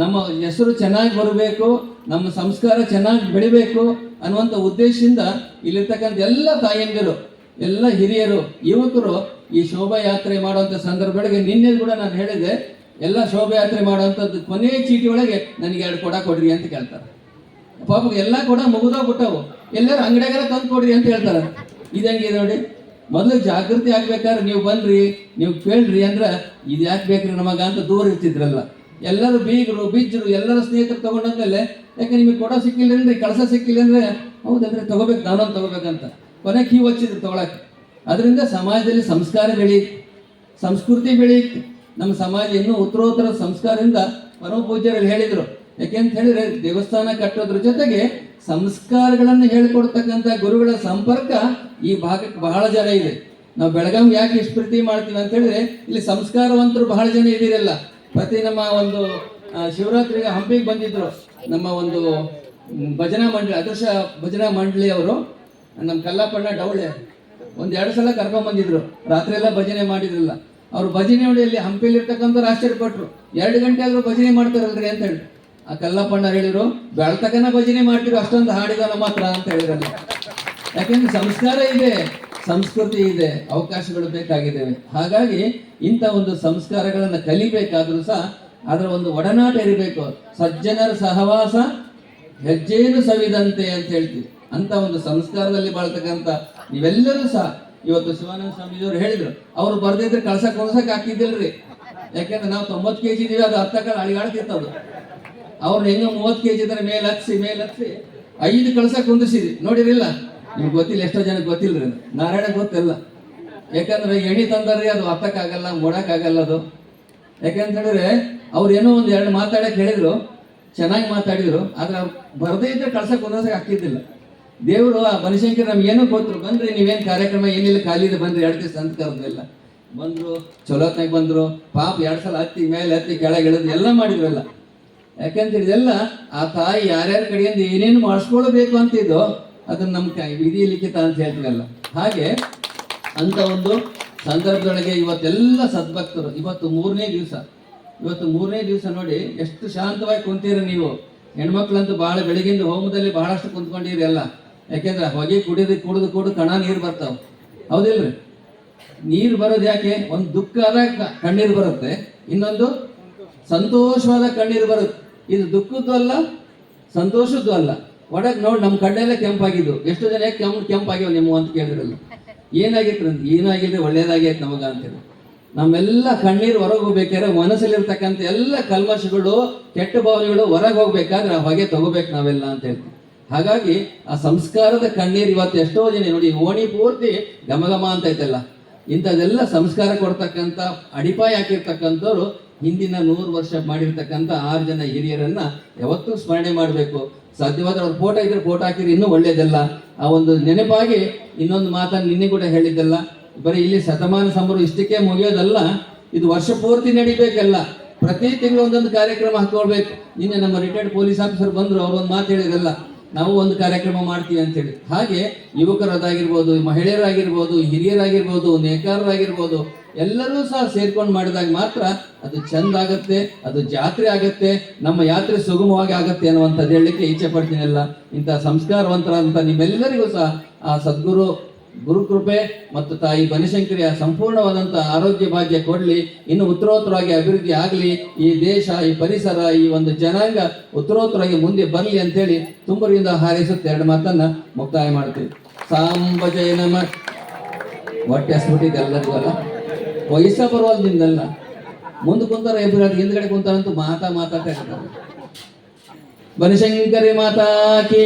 ನಮ್ಮ ಹೆಸರು ಚೆನ್ನಾಗಿ ಬರಬೇಕು, ನಮ್ಮ ಸಂಸ್ಕಾರ ಚೆನ್ನಾಗಿ ಬೆಳಿಬೇಕು ಅನ್ನುವಂಥ ಉದ್ದೇಶದಿಂದ ಇಲ್ಲಿರ್ತಕ್ಕಂಥ ಎಲ್ಲ ತಾಯಂದಿರು, ಎಲ್ಲ ಹಿರಿಯರು, ಯುವಕರು ಈ ಶೋಭಾಯಾತ್ರೆ ಮಾಡುವಂಥ ಸಂದರ್ಭಗಳಿಗೆ ನಿನ್ನೆ ಕೂಡ ನಾನು ಹೇಳಿದೆ, ಎಲ್ಲ ಶೋಭಾಯಾತ್ರೆ ಮಾಡುವಂಥದ್ದು ಕೊನೆಯ ಚೀಟಿ ಒಳಗೆ ನನಗೆ ಎರಡು ಕೊಡ ಕೊಡ್ರಿ ಅಂತ ಕೇಳ್ತಾರೆ. ಪಾಪ ಎಲ್ಲ ಕೂಡ ಮುಗಿದೋಗ್ಬಿಟ್ಟವು ಎಲ್ಲರೂ ಅಂಗಡಿಯಾಗ ತಂದು ಕೊಡ್ರಿ ಅಂತ ಹೇಳ್ತಾರೆ. ಇದಂಗೆ ನೋಡಿ? ಮೊದಲು ಜಾಗೃತಿ ಆಗ್ಬೇಕಾದ್ರೆ ನೀವು ಬನ್ರಿ, ನೀವು ಕೇಳ್ರಿ ಅಂದ್ರೆ ಇದು ಯಾಕೆ ಬೇಕ್ರಿ ನಮಗ ಅಂತ ದೂರ ಇರ್ತಿದ್ರಲ್ಲ. ಎಲ್ಲರೂ ಬೀಗರು, ಬಿಜ್ಜರು, ಎಲ್ಲರೂ ಸ್ನೇಹಿತರು ತಗೊಂಡಂದ್ಮೇಲೆ ಯಾಕೆ ನಿಮಗೆ ಕೊಡ ಸಿಕ್ಕಿಲ್ಲ ಅಂದ್ರೆ ಕಳಸ ಸಿಕ್ಕಿಲ್ಲ ಅಂದ್ರೆ ಹೌದಂದ್ರೆ ತಗೋಬೇಕು, ನಾನೊಂದು ತಗೋಬೇಕಂತ. ಕೊನೆ ಕೀ ಹಚ್ಚಿದ್ರು ತಗೊಳಕ್ಕೆ. ಅದರಿಂದ ಸಮಾಜದಲ್ಲಿ ಸಂಸ್ಕಾರ ಬೆಳಿ, ಸಂಸ್ಕೃತಿ ಬೆಳಿ. ನಮ್ಮ ಸಮಾಜ ಇನ್ನೂ ಉತ್ತರೋತ್ತರ ಸಂಸ್ಕಾರದಿಂದ ಪರಮ ಪೂಜ್ಯರಲ್ಲಿ ಹೇಳಿದರು. ಯಾಕೆಂತ ಹೇಳಿದ್ರೆ ದೇವಸ್ಥಾನ ಕಟ್ಟೋದ್ರ ಜೊತೆಗೆ ಸಂಸ್ಕಾರಗಳನ್ನು ಹೇಳಿಕೊಡ್ತಕ್ಕಂಥ ಗುರುಗಳ ಸಂಪರ್ಕ ಈ ಭಾಗಕ್ಕೆ ಬಹಳ ಜನ ಇದೆ. ನಾವು ಬೆಳಗಾವಿ ಯಾಕೆ ಇಷ್ಟು ಪ್ರೀತಿ ಮಾಡ್ತೀವಿ ಅಂತ ಹೇಳಿದ್ರೆ ಇಲ್ಲಿ ಸಂಸ್ಕಾರವಂತರು ಬಹಳ ಜನ ಇದ್ದೀರಲ್ಲ. ಪ್ರತಿ ನಮ್ಮ ಒಂದು ಶಿವರಾತ್ರಿಗೆ ಹಂಪಿಗೆ ಬಂದಿದ್ರು ನಮ್ಮ ಒಂದು ಭಜನಾ ಮಂಡಳಿ ಆದರ್ಶ ಭಜನಾ ಮಂಡಳಿಯವರು ನಮ್ಮ ಕಲ್ಲಪ್ಪಣ್ಣ ಡೌಳೆ ಒಂದು ಎರಡು ಸಲ ಕರ್ಕೊಂಡ್ ಬಂದಿದ್ರು. ರಾತ್ರಿ ಎಲ್ಲ ಭಜನೆ ಮಾಡಿದ್ರಲ್ಲ. ಅವ್ರು ಭಜನೆ ನೋಡಿಯಲ್ಲಿ ಹಂಪಿಯಲ್ಲಿ ಇರ್ತಕ್ಕಂಥ ಆಶ್ಚರ್ಯಪಟ್ರು. ಎರಡು ಗಂಟೆ ಆದ್ರೂ ಭಜನೆ ಮಾಡ್ತಾರಲ್ರಿ ಅಂತ ಹೇಳಿ ಆ ಕಲ್ಲಪ್ಪಣ್ಣ ಹೇಳಿದ್ರು ಬೆಳ್ತಕನ ಭಜನೆ ಮಾಡ್ತಿರೋ ಅಷ್ಟೊಂದು ಹಾಡಿದ ಮಾತ್ರ ಅಂತ ಹೇಳಿದ್ರಲ್ಲ. ಯಾಕೆಂದ್ರೆ ಸಂಸ್ಕಾರ ಇದೆ, ಸಂಸ್ಕೃತಿ ಇದೆ, ಅವಕಾಶಗಳು ಬೇಕಾಗಿದ್ದಾವೆ. ಹಾಗಾಗಿ ಇಂಥ ಒಂದು ಸಂಸ್ಕಾರಗಳನ್ನ ಕಲಿಬೇಕಾದ್ರೂ ಸಹ ಅದರ ಒಂದು ಒಡನಾಟ ಇರಬೇಕು. ಸಜ್ಜನರ ಸಹವಾಸ ಹೆಜ್ಜೇನು ಸವಿದಂತೆ ಅಂತ ಹೇಳ್ತೀವಿ. ಅಂತ ಒಂದು ಸಂಸ್ಕಾರದಲ್ಲಿ ಬಾಳ್ತಕ್ಕಂಥ ನೀವೆಲ್ಲರೂ ಸಹ, ಇವತ್ತು ಶಿವಾನಂದ ಸ್ವಾಮೀಜಿಯವರು ಹೇಳಿದ್ರು, ಅವ್ರು ಬರ್ದಿದ್ರೆ ಕಳ್ಸಕ್, ಕೊಡ್ಸಕ್ ಹಾಕಿದ್ದಿಲ್ರಿ ಯಾಕೆಂದ್ರೆ ನಾವು ತೊಂಬತ್ತು ಕೆಜಿ ಇದೀವಿ ಅದು ಅರ್ಥ ಕಾಲ ಅಳಿಗಾಡ್ತಿತ್ತದು ಅವ್ರನ್ನ ಹೆಂಗ ಮೂವತ್ತು ಕೆಜಿ ಇದ್ರೆ ಮೇಲೆ ಹತ್ಸಿ ಮೇಲೆ ಹತ್ಸಿ. ಐದು ಕಳ್ಸಕ್ ಕುಂದಿಸಿದ್ವಿ ನೋಡಿರಿಲ್ಲ ನಿಮ್ಗೆ ಗೊತ್ತಿಲ್ಲ, ಎಷ್ಟೋ ಜನಕ್ಕೆ ಗೊತ್ತಿಲ್ಲರಿ. ನಾರಾಯಣ ಗೊತ್ತಿಲ್ಲ. ಯಾಕಂದ್ರೆ ಎಣಿ ತಂದರಿ ಅದು ಹತ್ತಕ್ಕಾಗಲ್ಲ ಮೂಡಕ್ಕಾಗಲ್ಲ ಅದು. ಯಾಕಂತ ಹೇಳಿದ್ರೆ, ಅವ್ರು ಏನೋ ಒಂದು ಎರಡು ಮಾತಾಡಕ್ಕೆ ಹೇಳಿದ್ರು ಚೆನ್ನಾಗಿ ಮಾತಾಡಿದ್ರು. ಆದ್ರೆ ಅವ್ರು ಬರದೇ ಇದ್ರೆ ಕಳ್ಸಕ್ ಕುಂದಿಸಕ್ಕೆ ಹಾಕಿದ್ದಿಲ್ಲ ದೇವರು ಆ ಬನಶಂಕರ್ ನಮ್ಗೆ ಏನೋ ಗೊತ್ತರು ಬಂದ್ರಿ, ನೀವೇನು ಕಾರ್ಯಕ್ರಮ ಏನಿಲ್ಲ, ಖಾಲಿ ಇದೆ ಬಂದ್ರಿ. ಎರಡು ದಿವಸ ಅಂತ ಕರೆದಿಲ್ಲ. ಬಂದ್ರು ಚಲೋತ್ನಾಗ ಬಂದರು. ಪಾಪ ಎರಡು ಸಲ ಹತ್ತಿ, ಮೇಲೆ ಹತ್ತಿ, ಕೆಳಗೆ ಇಳಿದು ಎಲ್ಲ ಮಾಡಿದ್ರಲ್ಲ ಯಾಕಂತ ಇದೆಲ್ಲ ಆ ತಾಯಿ ಯಾರ್ಯಾರ ಕಡೆಯಿಂದ ಏನೇನು ಮಾಡಿಸ್ಕೊಳ್ಬೇಕು ಅಂತಿದ್ದೋ ಅದನ್ನ ನಮ್ಮ ಕೈ ವಿಧಿ ಲಿಖಿತ ಅಂತ ಹೇಳ್ತೀವಲ್ಲ ಹಾಗೆ ಅಂತ ಒಂದು ಸಂದರ್ಭದೊಳಗೆ ಇವತ್ತೆಲ್ಲ ಸದ್ಭಕ್ತರು, ಇವತ್ತು ಮೂರನೇ ದಿವಸ, ಇವತ್ತು ಮೂರನೇ ದಿವಸ ನೋಡಿ ಎಷ್ಟು ಶಾಂತವಾಗಿ ಕುಂತೀರ ನೀವು. ಹೆಣ್ಮಕ್ಳಂತೂ ಭಾಳ ಬೆಳಗಿಂದ ಹೋಮದಲ್ಲಿ ಬಹಳಷ್ಟು ಕುಂತ್ಕೊಂಡಿರಿ ಎಲ್ಲ ಯಾಕೆಂದ್ರೆ ಹೊಗೆ ಕುಡಿದು ಕುಡಿದು ಕುಡಿದು ಕಣ ನೀರು ಬರ್ತಾವ. ಹೌದಿಲ್ರಿ? ನೀರು ಬರೋದು ಯಾಕೆ? ಒಂದು ದುಃಖ ಆದಾಗ ಕಣ್ಣೀರು ಬರುತ್ತೆ. ಇನ್ನೊಂದು ಸಂತೋಷವಾದ ಕಣ್ಣೀರು ಬರುತ್ತೆ. ಇದು ದುಃಖದ್ದು ಅಲ್ಲ, ಸಂತೋಷದ್ದು ಅಲ್ಲ. ಒಡಕ್ ನೋಡಿ ನಮ್ಮ ಕಣ್ಣೆಲ್ಲ ಕೆಂಪಾಗಿದ್ದು. ಎಷ್ಟು ಜನ ಕೆಂಪ್ ಕೆಂಪು ಕೆಂಪಾಗ್ಯಾವ ನಿಮ್ಮ ಅಂತ ಕೇಳಿದ್ರಲ್ಲ. ಏನಾಗಿತ್ತು ಅಂತ ಏನಾಗಿದೆ ಒಳ್ಳೇದಾಗೈತೆ ನಮಗ ಅಂತೇಳಿ ನಮ್ಮೆಲ್ಲ ಕಣ್ಣೀರು ಹೊರಗೆ ಹೋಗ್ಬೇಕಾದ್ರೆ ಮನಸ್ಸಲ್ಲಿರ್ತಕ್ಕಂಥ ಎಲ್ಲ ಕಲ್ಮಶಗಳು, ಕೆಟ್ಟ ಭಾವನೆಗಳು ಹೊರಗೆ ಹೋಗ್ಬೇಕಾದ್ರೆ ಆ ಹೊಗೆ ತಗೋಬೇಕು ನಾವೆಲ್ಲ ಅಂತ ಹೇಳ್ತೀವಿ. ಹಾಗಾಗಿ ಆ ಸಂಸ್ಕಾರದ ಕಣ್ಣೀರು ಇವತ್ತು ಎಷ್ಟೋ ಜನ ನೋಡಿ ಓಣಿ ಪೂರ್ತಿ ಗಮಗಮ ಅಂತ ಐತಲ್ಲ. ಇಂಥದ್ದೆಲ್ಲ ಸಂಸ್ಕಾರ ಕೊಡ್ತಕ್ಕಂಥ, ಅಡಿಪಾಯ ಹಾಕಿರ್ತಕ್ಕಂಥವ್ರು ಹಿಂದಿನ ನೂರು ವರ್ಷ ಮಾಡಿರ್ತಕ್ಕಂಥ ಆರು ಜನ ಹಿರಿಯರನ್ನ ಯಾವತ್ತೂ ಸ್ಮರಣೆ ಮಾಡಬೇಕು. ಸಾಧ್ಯವಾದ್ರೆ ಅವ್ರು ಫೋಟೋ ಇದ್ರೆ ಫೋಟೋ ಹಾಕಿದ್ರೆ ಇನ್ನೂ ಒಳ್ಳೇದಲ್ಲ. ಆ ಒಂದು ನೆನಪಾಗಿ ಇನ್ನೊಂದು ಮಾತನ್ನು ನಿನ್ನೆ ಕೂಡ ಹೇಳಿದ್ದಲ್ಲ. ಬರೀ ಇಲ್ಲಿ ಶತಮಾನ ಸಂಭ್ರಮ ಇಷ್ಟಕ್ಕೆ ಮುಗಿಯೋದಲ್ಲ, ಇದು ವರ್ಷ ಪೂರ್ತಿ ನಡಿಬೇಕಲ್ಲ. ಪ್ರತಿ ತಿಂಗಳು ಒಂದೊಂದು ಕಾರ್ಯಕ್ರಮ ಹಾಕೊಳ್ಬೇಕು. ನಿನ್ನೆ ನಮ್ಮ ರಿಟೈರ್ಡ್ ಪೊಲೀಸ್ ಆಫೀಸರ್ ಬಂದ್ರು, ಅವ್ರು ಒಂದು ಮಾತು ಹೇಳಿದಲ್ಲ ನಾವು ಒಂದು ಕಾರ್ಯಕ್ರಮ ಮಾಡ್ತೀವಿ ಅಂತೇಳಿ. ಹಾಗೆ ಯುವಕರದಾಗಿರ್ಬೋದು, ಮಹಿಳೆಯರಾಗಿರ್ಬೋದು, ಹಿರಿಯರಾಗಿರ್ಬೋದು, ನೇಕಾರರಾಗಿರ್ಬೋದು ಎಲ್ಲರೂ ಸಹ ಸೇರ್ಕೊಂಡು ಮಾಡಿದಾಗ ಮಾತ್ರ ಅದು ಚಂದ ಆಗತ್ತೆ, ಅದು ಜಾತ್ರೆ ಆಗತ್ತೆ, ನಮ್ಮ ಯಾತ್ರೆ ಸುಗಮವಾಗಿ ಆಗತ್ತೆ ಅನ್ನುವಂಥದ್ದು ಹೇಳಲಿಕ್ಕೆ ಇಚ್ಛೆ ಪಡ್ತೀನಲ್ಲ. ಇಂಥ ಸಂಸ್ಕಾರವಂತರಾದಂಥ ನಿಮ್ಮೆಲ್ಲರಿಗೂ ಸಹ ಆ ಸದ್ಗುರು, ಗುರುಕೃಪೆ ಮತ್ತು ತಾಯಿ ಬನಶಂಕರಿಯ ಸಂಪೂರ್ಣವಾದಂಥ ಆರೋಗ್ಯ ಭಾಗ್ಯ ಕೊಡಲಿ. ಇನ್ನು ಉತ್ತರೋತ್ತರವಾಗಿ ಅಭಿವೃದ್ಧಿ ಆಗಲಿ. ಈ ದೇಶ, ಈ ಪರಿಸರ, ಈ ಒಂದು ಜನಾಂಗ ಉತ್ತರೋತ್ತರವಾಗಿ ಮುಂದೆ ಬರಲಿ ಅಂತೇಳಿ ತುಂಬರಿಂದ ಹಾರೈಸುತ್ತೆ ಎರಡು ಮಾತನ್ನ ಮುಕ್ತಾಯ ಮಾಡ್ತೀವಿ. ಸಾಂಬ ಜಯ ನಮ. ಹೊಟ್ಟೆ ಎಲ್ಲರಿಗೂ ಅಲ್ಲ? ವಯಸ್ಸ ಬರುವಲ್ಲ ನಿಮ್ದಲ್ಲ. ಮುಂದೆ ಕುಂತಾರ ಇಬ್ರು ಹಿಂದ್ಗಡೆ ಕುಂತಾರಂತೂ ಮಾತಾ ಮಾತಾಡ್ತಾ ಇರ್ತಾರೆ ಬನಶಂಕರಿ ಮಾತಾ ಕಿ.